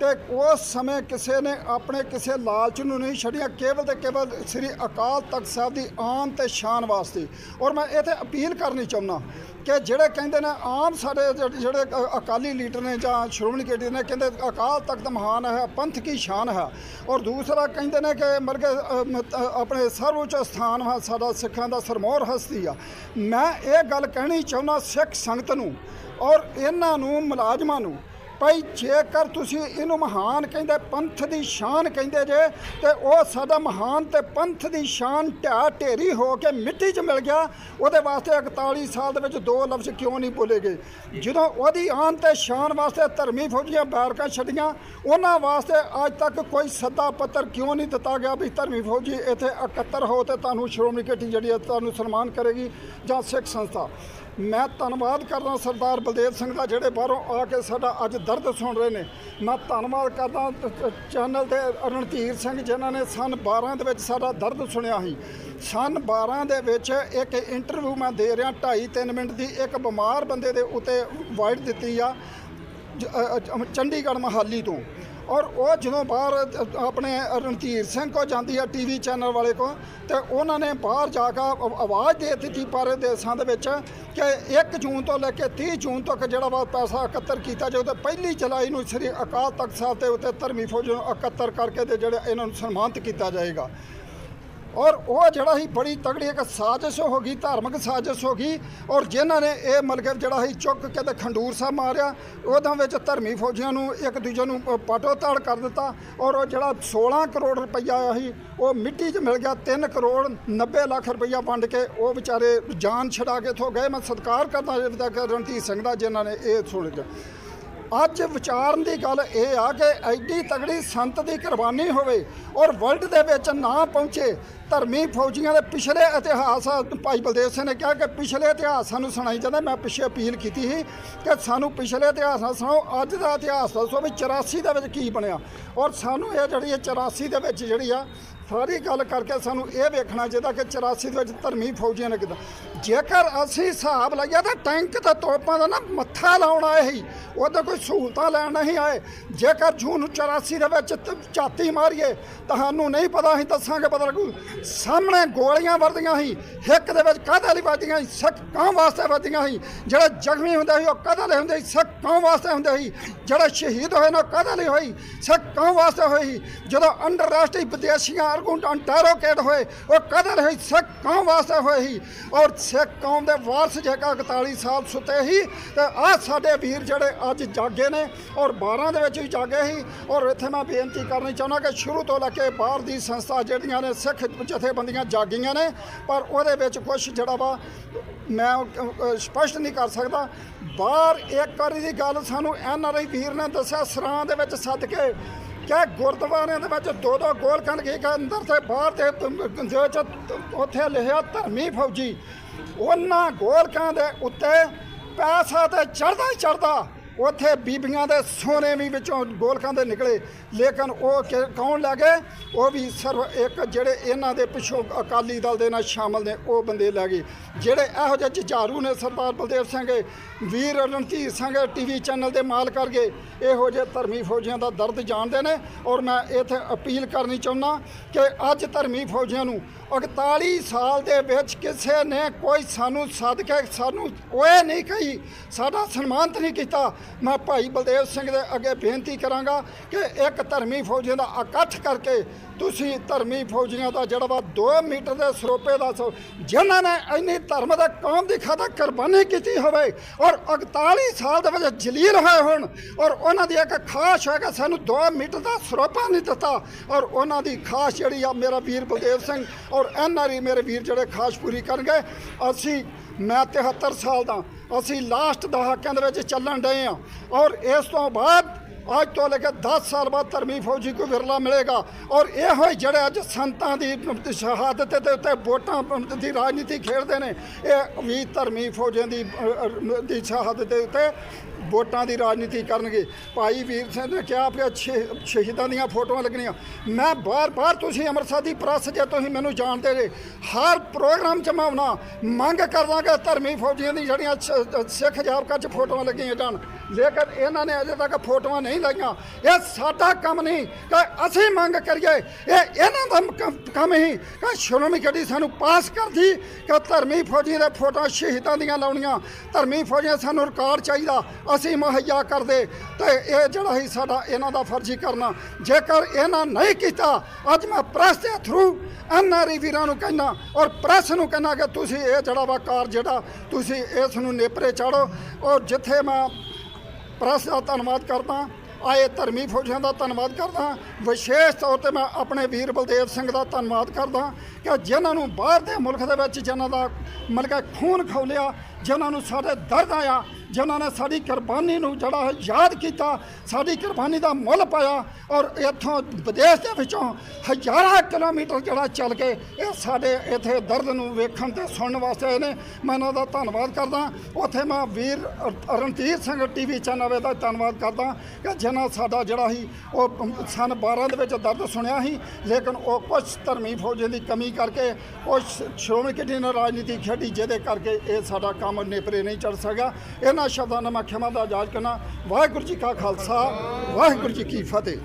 ਤੇ ਉਸ ਸਮੇਂ ਕਿਸੇ ਨੇ ਆਪਣੇ ਕਿਸੇ ਲਾਲਚ ਨੂੰ ਨਹੀਂ ਛੱਡਿਆ, ਕੇਵਲ ਤੇ ਕੇਵਲ ਸ੍ਰੀ ਅਕਾਲ ਤਖਤ ਸਾਹਿਬ ਦੀ ਆਮ ਤੇ ਸ਼ਾਨ ਵਾਸਤੇ। ਔਰ ਮੈਂ ਇੱਥੇ ਅਪੀਲ ਕਰਨੀ ਚਾਹੁੰਦਾ ਕਿ ਜਿਹੜੇ ਕਹਿੰਦੇ ਨੇ ਆਮ ਸਾਡੇ ਜਿਹੜੇ ਅਕਾਲੀ ਲੀਡਰ ਨੇ ਜਾਂ ਸ਼੍ਰੋਮਣੀ ਕਮੇਟੀ ਨੇ, ਕਹਿੰਦੇ ਅਕਾਲ ਤਖਤ ਮਹਾਨ ਹੈ, ਪੰਥ ਕੀ ਸ਼ਾਨ ਹੈ। ਔਰ ਦੂਸਰਾ ਕਹਿੰਦੇ ਨੇ ਕਿ ਮਰ ਕੇ ਆਪਣੇ ਸਰਵਉੱਚ ਸਥਾਨ ਹੈ, ਸਾਡਾ ਸਿੱਖਾਂ ਦਾ ਸਰਮੋਰ ਹਸਤੀ ਆ। ਮੈਂ ਇਹ ਗੱਲ ਕਹਿਣੀ ਚਾਹੁੰਦਾ ਸਿੱਖ ਸੰਗਤ ਨੂੰ ਔਰ ਇਹਨਾਂ ਨੂੰ ਮੁਲਾਜ਼ਮਾਂ ਨੂੰ ਭਾਈ, ਜੇਕਰ ਤੁਸੀਂ ਇਹਨੂੰ ਮਹਾਨ ਕਹਿੰਦੇ, ਪੰਥ ਦੀ ਸ਼ਾਨ ਕਹਿੰਦੇ ਜੇ, ਤੇ ਉਹ ਸਾਡਾ ਮਹਾਨ ਤੇ ਪੰਥ ਦੀ ਸ਼ਾਨ ਢਾ ਢੇਰੀ ਹੋ ਕੇ ਮਿੱਟੀ 'ਚ ਮਿਲ ਗਿਆ, ਉਹਦੇ ਵਾਸਤੇ 41 ਸਾਲ ਦੇ ਵਿੱਚ ਦੋ ਲਫ਼ਜ਼ ਕਿਉਂ ਨਹੀਂ ਬੋਲੇ ਗਏ? ਜਦੋਂ ਉਹਦੀ ਆਨ ਤੇ ਸ਼ਾਨ ਵਾਸਤੇ ਧਰਮੀ ਫੌਜੀਆਂ ਬੈਰਕਾਂ ਛੱਡੀਆਂ, ਉਹਨਾਂ ਵਾਸਤੇ ਅੱਜ ਤੱਕ ਕੋਈ ਸੱਦਾ ਪੱਤਰ ਕਿਉਂ ਨਹੀਂ ਦਿੱਤਾ ਗਿਆ ਵੀ ਧਰਮੀ ਫੌਜੀ ਇੱਥੇ ਇਕੱਤਰ ਹੋ ਤੇ ਤੁਹਾਨੂੰ ਸ਼੍ਰੋਮਣੀ ਕਮੇਟੀ ਜਿਹੜੀ ਹੈ ਤੁਹਾਨੂੰ ਸਨਮਾਨ ਕਰੇਗੀ ਜਾਂ ਸਿੱਖ ਸੰਸਥਾ? ਮੈਂ ਧੰਨਵਾਦ ਕਰਦਾ ਸਰਦਾਰ ਬਲਦੇਵ ਸਿੰਘ ਦਾ ਜਿਹੜੇ ਬਾਹਰੋਂ ਆ ਕੇ ਸਾਡਾ ਅੱਜ ਦਰਦ ਸੁਣ ਰਹੇ ਨੇ। ਮੈਂ ਧੰਨਵਾਦ ਕਰਦਾ ਚੈਨਲ ਤੇ ਰਣਧੀਰ ਸਿੰਘ ਜਿਨ੍ਹਾਂ ਨੇ ਸਨ 12 ਦੇ ਵਿੱਚ ਸਾਡਾ ਦਰਦ ਸੁਣਿਆ ਸੀ। ਸਨ 12 ਦੇ ਵਿੱਚ ਇੱਕ ਇੰਟਰਵਿਊ ਮੈਂ ਦੇ ਰਿਹਾ 2.5 3 ਮਿੰਟ ਦੀ। ਇੱਕ ਬਿਮਾਰ ਬੰਦੇ ਦੇ ਉੱਤੇ ਵਾਈਟ ਦਿੱਤੀ ਆ, ਜ- ਚੰਡੀਗੜ੍ਹ ਮਹਾਲੀ ਤੋਂ। ਔਰ ਉਹ ਜਦੋਂ ਬਾਹਰ ਆਪਣੇ ਰਣਧੀਰ ਸਿੰਘ ਕੋ ਜਾਂਦੀ ਹੈ ਟੀਵੀ ਚੈਨਲ ਵਾਲੇ ਕੋ ਤੇ ਉਹਨਾਂ ਨੇ ਬਾਹਰ ਜਾ ਕੇ ਆਵਾਜ਼ ਦੇ ਦਿੱਤੀ ਪਰ ਦੇਸ਼ਾਂ ਦੇ ਵਿੱਚ ਕਿ 1 ਜੂਨ ਤੋਂ ਲੈ ਕੇ 30 ਜੂਨ ਤੱਕ ਜਿਹੜਾ ਵਾ ਪੈਸਾ ਇਕੱਤਰ ਕੀਤਾ ਜਾਊ ਤੇ ਪਹਿਲੀ ਜੁਲਾਈ ਨੂੰ ਸ੍ਰੀ ਅਕਾਲ ਤਖਤ ਸਾਹਿਬ ਦੇ ਉੱਤੇ ਧਰਮੀ ਫੌਜ ਨੂੰ ਇਕੱਤਰ ਕਰਕੇ ਤੇ ਜਿਹੜੇ ਇਹਨਾਂ ਨੂੰ ਸਨਮਾਨਿਤ ਕੀਤਾ ਜਾਏਗਾ। ਔਰ ਉਹ ਜਿਹੜਾ ਸੀ ਬੜੀ ਤਗੜੀ ਇੱਕ ਸਾਜ਼ਿਸ਼ ਹੋ ਗਈ, ਧਾਰਮਿਕ ਸਾਜ਼ਿਸ਼ ਹੋ ਗਈ ਔਰ ਜਿਨ੍ਹਾਂ ਨੇ ਇਹ ਮਤਲਬ ਜਿਹੜਾ ਸੀ ਚੁੱਕ ਕੇ ਤੇ ਖੰਡੂਰ ਸਾਹਿਬ ਮਾਰਿਆ, ਉਹਦਾਂ ਵਿੱਚ ਧਰਮੀ ਫੌਜੀਆਂ ਨੂੰ ਇੱਕ ਦੂਜੇ ਨੂੰ ਪਾਟੋ ਤਾੜ ਕਰ ਦਿੱਤਾ ਔਰ ਉਹ ਜਿਹੜਾ 16 ਕਰੋੜ ਰੁਪਈਆ ਆਇਆ ਸੀ, ਉਹ ਮਿੱਟੀ 'ਚ ਮਿਲ ਗਿਆ 3 ਕਰੋੜ 90 ਲੱਖ ਰੁਪਈਆ ਵੰਡ ਕੇ ਉਹ ਵਿਚਾਰੇ ਜਾਨ ਛਡਾ ਕੇ ਥੋ ਗਏ। ਮੈਂ ਸਤਿਕਾਰ ਕਰਦਾ ਜਿਵੇਂ ਕਿ ਰਣਜੀਤ ਸਿੰਘ ਦਾ, ਜਿਨ੍ਹਾਂ ਨੇ ਇਹ ਸੁਣ ਲਿਆ। ਅੱਜ ਵਿਚਾਰਨ ਦੀ ਗੱਲ ਇਹ ਆ ਕਿ ਐਡੀ ਤਗੜੀ ਸੰਤ ਦੀ ਕੁਰਬਾਨੀ ਹੋਵੇ ਔਰ ਵਰਲਡ ਦੇ ਵਿੱਚ ਨਾ ਪਹੁੰਚੇ, ਧਰਮੀ ਫੌਜੀਆਂ ਦੇ ਪਿਛਲੇ ਇਤਿਹਾਸ, ਭਾਈ ਬਲਦੇਵ ਸਿੰਘ ਨੇ ਕਿਹਾ ਕਿ ਪਿਛਲੇ ਇਤਿਹਾਸ ਸਾਨੂੰ ਸੁਣਾਈ ਜਾਂਦਾ, ਮੈਂ ਪਿੱਛੇ ਅਪੀਲ ਕੀਤੀ ਸੀ ਕਿ ਸਾਨੂੰ ਪਿਛਲੇ ਇਤਿਹਾਸ ਨਾਲ ਸੁਣਾਓ, ਅੱਜ ਦਾ ਇਤਿਹਾਸ ਦੱਸੋ ਵੀ 84 ਦੇ ਵਿੱਚ ਕੀ ਬਣਿਆ। ਔਰ ਸਾਨੂੰ ਇਹ ਜਿਹੜੀ ਹੈ 84 ਦੇ ਵਿੱਚ ਜਿਹੜੀ ਆ ਸਾਰੀ ਗੱਲ ਕਰਕੇ ਸਾਨੂੰ ਇਹ ਵੇਖਣਾ ਚਾਹੀਦਾ ਕਿ 84 ਦੇ ਵਿੱਚ ਧਰਮੀ ਫੌਜੀਆਂ ਨੇ ਕਿਦਾਂ। ਜੇਕਰ ਅਸੀਂ ਹਿਸਾਬ ਲਾਈਏ ਤਾਂ ਟੈਂਕ ਤੇ ਤੋਪਾਂ ਦਾ ਨਾ ਮੱਥਾ ਲਾਉਣ ਆਏ ਸੀ, ਉਹਦਾ ਕੋਈ ਸਹੂਲਤਾਂ ਲੈਣ ਨਹੀਂ ਆਏ। ਜੇਕਰ ਜੂਨ 84 ਦੇ ਵਿੱਚ ਤ- ਝਾਤੀ ਮਾਰੀਏ, ਤੁਹਾਨੂੰ ਨਹੀਂ ਪਤਾ ਅਸੀਂ ਦੱਸਾਂਗੇ ਪਤਾ ਲੱਗੂ। ਸਾਹਮਣੇ ਗੋਲੀਆਂ ਵਰਦੀਆਂ ਸੀ, ਹਿੱਕ ਦੇ ਵਿੱਚ ਕਾਹਦੇ ਲਈ ਵੱਜਦੀਆਂ ਸੀ, ਸਿੱਖ ਕੌਮ ਵਾਸਤੇ ਵੱਜਦੀਆਂ ਸੀ। ਜਿਹੜੇ ਜ਼ਖਮੀ ਹੁੰਦੇ ਸੀ, ਉਹ ਕਾਹਦੇ ਲਈ ਹੁੰਦੇ ਸੀ? ਸਿੱਖ ਕੌਮ ਵਾਸਤੇ ਹੁੰਦੇ ਸੀ। ਜਿਹੜੇ ਸ਼ਹੀਦ ਹੋਏ ਨੇ, ਉਹ ਕਾਹਦੇ ਲਈ ਹੋਈ ਸਿੱਖ ਕੌਮ ਵਾਸਤੇ ਹੋਏ ਸੀ। ਜਦੋਂ ਅੰਡਰਰਾਸ਼ਟਰੀ ਵਿਦੇਸ਼ੀਆਂ ਆਰਗੂਟ ਅੰਟੈਰੋਕੇਟ ਹੋਏ, ਉਹ ਕਾਹਦੇ ਹੋਈ, ਸਿੱਖ ਕੌਮ ਵਾਸਤੇ ਹੋਏ ਸੀ। ਔਰ ਸਿੱਖ ਕੌਮ ਦੇ ਵਾਰਸ ਜੇਕਾ 41 ਸਾਲ ਸੁੱਤੇ ਸੀ, ਤੇ ਆਹ ਸਾਡੇ ਵੀਰ ਜਿਹੜੇ ਅੱਜ ਜਾਗੇ ਨੇ, ਔਰ 12 ਦੇ ਵਿੱਚ ਵੀ ਜਾਗੇ ਸੀ, ਔਰ ਇੱਥੇ ਮੈਂ ਬੇਨਤੀ ਕਰਨੀ ਚਾਹੁੰਦਾ ਕਿ ਸ਼ੁਰੂ ਤੋਂ ਲੈ ਕੇ ਬਾਹਰ ਦੀ ਸੰਸਥਾ ਜਿਹੜੀਆਂ ਨੇ, ਸਿੱਖ ਜਥੇਬੰਦੀਆਂ ਜਾਗੀਆਂ ਨੇ, ਪਰ ਉਹਦੇ ਵਿੱਚ ਕੁਝ ਜਿਹੜਾ ਵਾ, ਮੈਂ ਸਪਸ਼ਟ ਨਹੀਂ ਕਰ ਸਕਦਾ। ਬਾਹਰ ਇੱਕ ਵਾਰੀ ਦੀ ਗੱਲ ਸਾਨੂੰ ਐਨ ਆਰ ਆਈ ਵੀਰ ਨੇ ਦੱਸਿਆ, ਸਰਾਂ ਦੇ ਵਿੱਚ ਸੱਦ ਕੇ ਕਿ ਗੁਰਦੁਆਰਿਆਂ ਦੇ ਵਿੱਚ ਦੋ ਦੋ ਗੋਲ ਕੰਨ ਕੀ ਅੰਦਰ ਤੇ ਬਾਹਰ ਤੇ ਤ- ਦੇ ਉੱਥੇ ਲਿਖਿਆ ਧਰਮੀ ਫੌਜੀ। ਉਹਨਾਂ ਗੋਲਕਾਂ ਦੇ ਉੱਤੇ ਪੈਸਾ ਤੇ ਚੜਦਾ ਹੀ ਚੜਦਾ ਉੱਥੇ ਬੀਬੀਆਂ ਦੇ ਸੋਨੇ ਵੀ ਵਿੱਚੋਂ ਗੋਲਕਾਂ ਦੇ ਨਿਕਲੇ। ਲੇਕਿਨ ਉਹ ਕਿ- ਕੌਣ ਲੈ ਗਏ? ਉਹ ਵੀ ਸਰਵ ਇੱਕ ਜਿਹੜੇ ਇਹਨਾਂ ਦੇ ਪਿੱਛੋਂ ਅਕਾਲੀ ਦਲ ਦੇ ਨਾਲ ਸ਼ਾਮਲ ਨੇ, ਉਹ ਬੰਦੇ ਲੈ ਗਏ। ਜਿਹੜੇ ਇਹੋ ਜਿਹੇ ਜੁਝਾਰੂ ਨੇ ਸਰਦਾਰ ਬਲਦੇਵ ਸਿੰਘ ਵੀਰ ਰਣਧੀਰ ਸਿੰਘ ਟੀਵੀ ਚੈਨਲ ਦੇ ਮਾਲ ਕਰ ਗਏ ਇਹੋ ਜਿਹੇ ਧਰਮੀ ਫੌਜੀਆਂ ਦਾ ਦਰਦ ਜਾਣਦੇ ਨੇ। ਔਰ ਮੈਂ ਇੱਥੇ ਅਪੀਲ ਕਰਨੀ ਚਾਹੁੰਦਾ ਕਿ ਅੱਜ ਧਰਮੀ ਫੌਜੀਆਂ ਨੂੰ 41 ਸਾਲ ਦੇ ਵਿੱਚ ਕਿਸੇ ਨੇ ਕੋਈ ਸਾਨੂੰ ਸੱਦ ਕੇ ਸਾਨੂੰ ਓਏ ਨਹੀਂ ਕਹੀ, ਸਾਡਾ ਸਨਮਾਨਿਤ ਨਹੀਂ ਕੀਤਾ। ਮੈਂ ਭਾਈ ਬਲਦੇਵ ਸਿੰਘ ਦੇ ਅੱਗੇ ਬੇਨਤੀ ਕਰਾਂਗਾ ਕਿ ਇੱਕ ਧਰਮੀ ਫੌਜੀਆਂ ਦਾ ਇਕੱਠ ਕਰਕੇ ਤੁਸੀਂ ਧਰਮੀ ਫੌਜੀਆਂ ਦਾ ਜਿਹੜਾ ਵਾ 2 ਮੀਟਰ ਦੇ ਸਰੋਪੇ ਦਾ ਸੋ, ਜਿਨ੍ਹਾਂ ਨੇ ਇੰਨੀ ਧਰਮ ਦਾ ਕੌਮ ਦੀ ਖਾਤਰ ਕੁਰਬਾਨੀ ਕੀਤੀ ਹੋਵੇ ਔਰ 41 ਸਾਲ ਦੇ ਵਿੱਚ ਜਲੀਲ ਹੋਏ ਹੋਣ ਔਰ ਉਹਨਾਂ ਦੀ ਇੱਕ ਖਾਸ ਹੈ ਕਿ ਸਾਨੂੰ 2 ਮੀਟਰ ਦਾ ਸਰੋਪਾ ਨਹੀਂ ਦਿੱਤਾ ਔਰ ਉਹਨਾਂ ਦੀ ਖਾਸ ਜਿਹੜੀ ਆ ਮੇਰਾ ਵੀਰ ਬਲਦੇਵ ਸਿੰਘ ਔਰ ਐਨਆਰਈ ਮੇਰੇ ਵੀਰ ਜਿਹੜੇ ਖਾਸ ਪੂਰੀ ਕਰਨਗੇ, ਅਸੀਂ ਮੈਂ 73 ਸਾਲ ਦਾ, ਅਸੀਂ ਲਾਸਟ ਦਹਾਕਿਆਂ ਦੇ ਵਿੱਚ ਚੱਲਣ ਡਏ ਆ ਔਰ ਇਸ ਤੋਂ ਬਾਅਦ ਅੱਜ ਤੋਂ ਲੈ ਕੇ 10 ਸਾਲ ਬਾਅਦ ਧਰਮੀ ਫੌਜੀ ਕੋ ਵਿਰਲਾ ਮਿਲੇਗਾ। ਔਰ ਇਹੋ ਹੀ ਜਿਹੜੇ ਅੱਜ ਸੰਤਾਂ ਦੀ ਸ਼ਹਾਦਤ ਦੇ ਉੱਤੇ ਵੋਟਾਂ ਦੀ ਰਾਜਨੀਤੀ ਖੇਡਦੇ ਨੇ, ਇਹ ਵੀ ਧਰਮੀ ਫੌਜਾਂ ਦੀ ਦੀ ਸ਼ਹਾਦਤ ਦੇ ਉੱਤੇ ਵੋਟਾਂ ਦੀ ਰਾਜਨੀਤੀ ਕਰਨਗੇ। ਭਾਈ ਵੀਰ ਸਿੰਘ ਨੇ ਕਿਹਾ ਕਿ ਸ਼ਹੀ- ਸ਼ਹੀਦਾਂ ਦੀਆਂ ਫੋਟੋਆਂ ਲੱਗਣੀਆਂ। ਮੈਂ ਬਾਰ-ਬਾਰ ਤੁਸੀਂ ਅੰਮ੍ਰਿਤਸਰ ਦੀ ਪ੍ਰੈਸ ਜੇ ਤੁਸੀਂ ਮੈਨੂੰ ਜਾਣਦੇ ਜੇ, ਹਰ ਪ੍ਰੋਗਰਾਮ 'ਚ ਮੈਂ ਆਉਣਾ। ਮੰਗ ਕਰਦਾ ਕਿ ਧਰਮੀ ਫੌਜੀਆਂ ਦੀ ਜਿਹੜੀਆਂ ਸਿੱਖ ਜਾਬਕਾ 'ਚ ਫੋਟੋਆਂ ਲੱਗੀਆਂ ਜਾਣ। ਲੇਕਿਨ ਇਹਨਾਂ ਨੇ ਅਜੇ ਤੱਕ ਫੋਟੋਆਂ ਨਹੀਂ ਲਾਈਆਂ। ਇਹ ਸਾਡਾ ਕੰਮ ਨਹੀਂ ਕਿ ਅਸੀਂ ਮੰਗ ਕਰੀਏ। ਇਹ ਇਹਨਾਂ ਦਾ ਮ- ਕੰਮ ਹੀ ਕਿ ਸ਼੍ਰੋਮਣੀ ਕਮੇਟੀ ਸਾਨੂੰ ਪਾਸ ਕਰਦੀ ਕਿ ਧਰਮੀ ਫੌਜੀ ਦੇ ਫੋਟੋਆਂ ਸ਼ਹੀਦਾਂ ਦੀਆਂ ਲਾਉਣੀਆਂ। ਧਰਮੀ ਫੌਜੀਆਂ ਸਾਨੂੰ ਰਿਕਾਰਡ ਚਾਹੀਦਾ। ਅਸੀਂ ਮੁਹੱਈਆ ਕਰਦੇ ਤੇ ਇਹ ਜਿਹੜਾ ਹੀ ਸਾਡਾ ਇਹਨਾਂ ਦਾ ਫਰਜ਼ੀ ਕਰਨਾ, ਜੇਕਰ ਇਹਨਾਂ ਨਹੀਂ ਕੀਤਾ, ਅੱਜ ਮੈਂ ਪ੍ਰੈਸ ਦੇ ਥਰੂ ਐਨਆਰਈ ਵੀਰਾਂ ਨੂੰ ਕਹਿਣਾ ਔਰ ਪ੍ਰੈਸ ਨੂੰ ਕਹਿਣਾ ਕਿ ਤੁਸੀਂ ਇਹ ਜਿਹੜਾ ਵਾ ਕਾਰ ਜਿਹੜਾ, ਤੁਸੀਂ ਇਸ ਨੂੰ ਨੇਪਰੇ ਚਾੜੋ ਔਰ ਜਿੱਥੇ ਮੈਂ ਪ੍ਰੈਸ ਦਾ ਧੰਨਵਾਦ ਕਰਦਾ, ਆਏ ਧਰਮੀ ਫੌਜਾਂ ਦਾ ਧੰਨਵਾਦ ਕਰਦਾ, ਵਿਸ਼ੇਸ਼ ਤੌਰ ਤੇ ਮੈਂ ਆਪਣੇ ਵੀਰ ਬਲਦੇਵ ਸਿੰਘ ਦਾ ਧੰਨਵਾਦ ਕਰਦਾ ਕਿ ਜਿਨ੍ਹਾਂ ਨੂੰ ਬਾਹਰ ਦੇ ਮੁਲਕ ਦੇ ਵਿੱਚ ਜਿਨ੍ਹਾਂ ਦਾ ਮਤਲਬ ਕਿ ਖੂਨ ਖੋਲਿਆ, ਜਿਨ੍ਹਾਂ ਨੂੰ ਸਾਡੇ ਦਰਦ ਆਇਆ ਜਿਨ੍ਹਾਂ ਨੇ ਸਾਡੀ ਕੁਰਬਾਨੀ ਨੂੰ ਜਿਹੜਾ ਯਾਦ ਕੀਤਾ, ਸਾਡੀ ਕੁਰਬਾਨੀ ਦਾ ਮੁੱਲ ਪਾਇਆ ਔਰ ਇੱਥੋਂ ਵਿਦੇਸ਼ ਦੇ ਵਿੱਚੋਂ ਹਜ਼ਾਰਾਂ ਕਿਲੋਮੀਟਰ ਜਿਹੜਾ ਚੱਲ ਕੇ ਇਹ ਸਾਡੇ ਇੱਥੇ ਦਰਦ ਨੂੰ ਵੇਖਣ ਤੇ ਸੁਣਨ ਵਾਸਤੇ ਆਏ ਨੇ। ਮੈਂ ਉਹਨਾਂ ਦਾ ਧੰਨਵਾਦ ਕਰਦਾ। ਉੱਥੇ ਮੈਂ ਵੀਰ ਰਣਧੀਰ ਸਿੰਘ ਟੀਵੀ ਚੈਨਲ ਦਾ ਧੰਨਵਾਦ ਕਰਦਾ ਕਿ ਜਿਨ੍ਹਾਂ ਸਾਡਾ ਜਿਹੜਾ ਸੀ, ਉਹ ਸਨ 12 ਦੇ ਵਿੱਚ ਦਰਦ ਸੁਣਿਆ ਸੀ, ਲੇਕਿਨ ਉਹ ਕੁਝ ਧਰਮੀ ਫੌਜਾਂ ਦੀ ਕਮੀ ਕਰਕੇ ਉਹ ਸ਼੍ਰੋਮਣੀ ਕਮੇਟੀ ਨੇ ਰਾਜਨੀਤੀ ਖੇਡੀ, ਜਿਹਦੇ ਕਰਕੇ ਇਹ ਸਾਡਾ ਕੰਮ ਨੇਪਰੇ ਨਹੀਂ ਚੜ ਸਕਿਆ। ਇਹਨਾਂ ਇਹਨਾਂ ਸ਼ਬਦਾਂ ਨਾਲ ਮੈਂ ਖਿਮਾ ਦਾ ਇਜਾਜ਼ ਕਰਨਾ। ਵਾਹਿਗੁਰੂ ਜੀ ਕਾ ਖਾਲਸਾ, ਵਾਹਿਗੁਰੂ ਜੀ ਕੀ ਫਤਿਹ।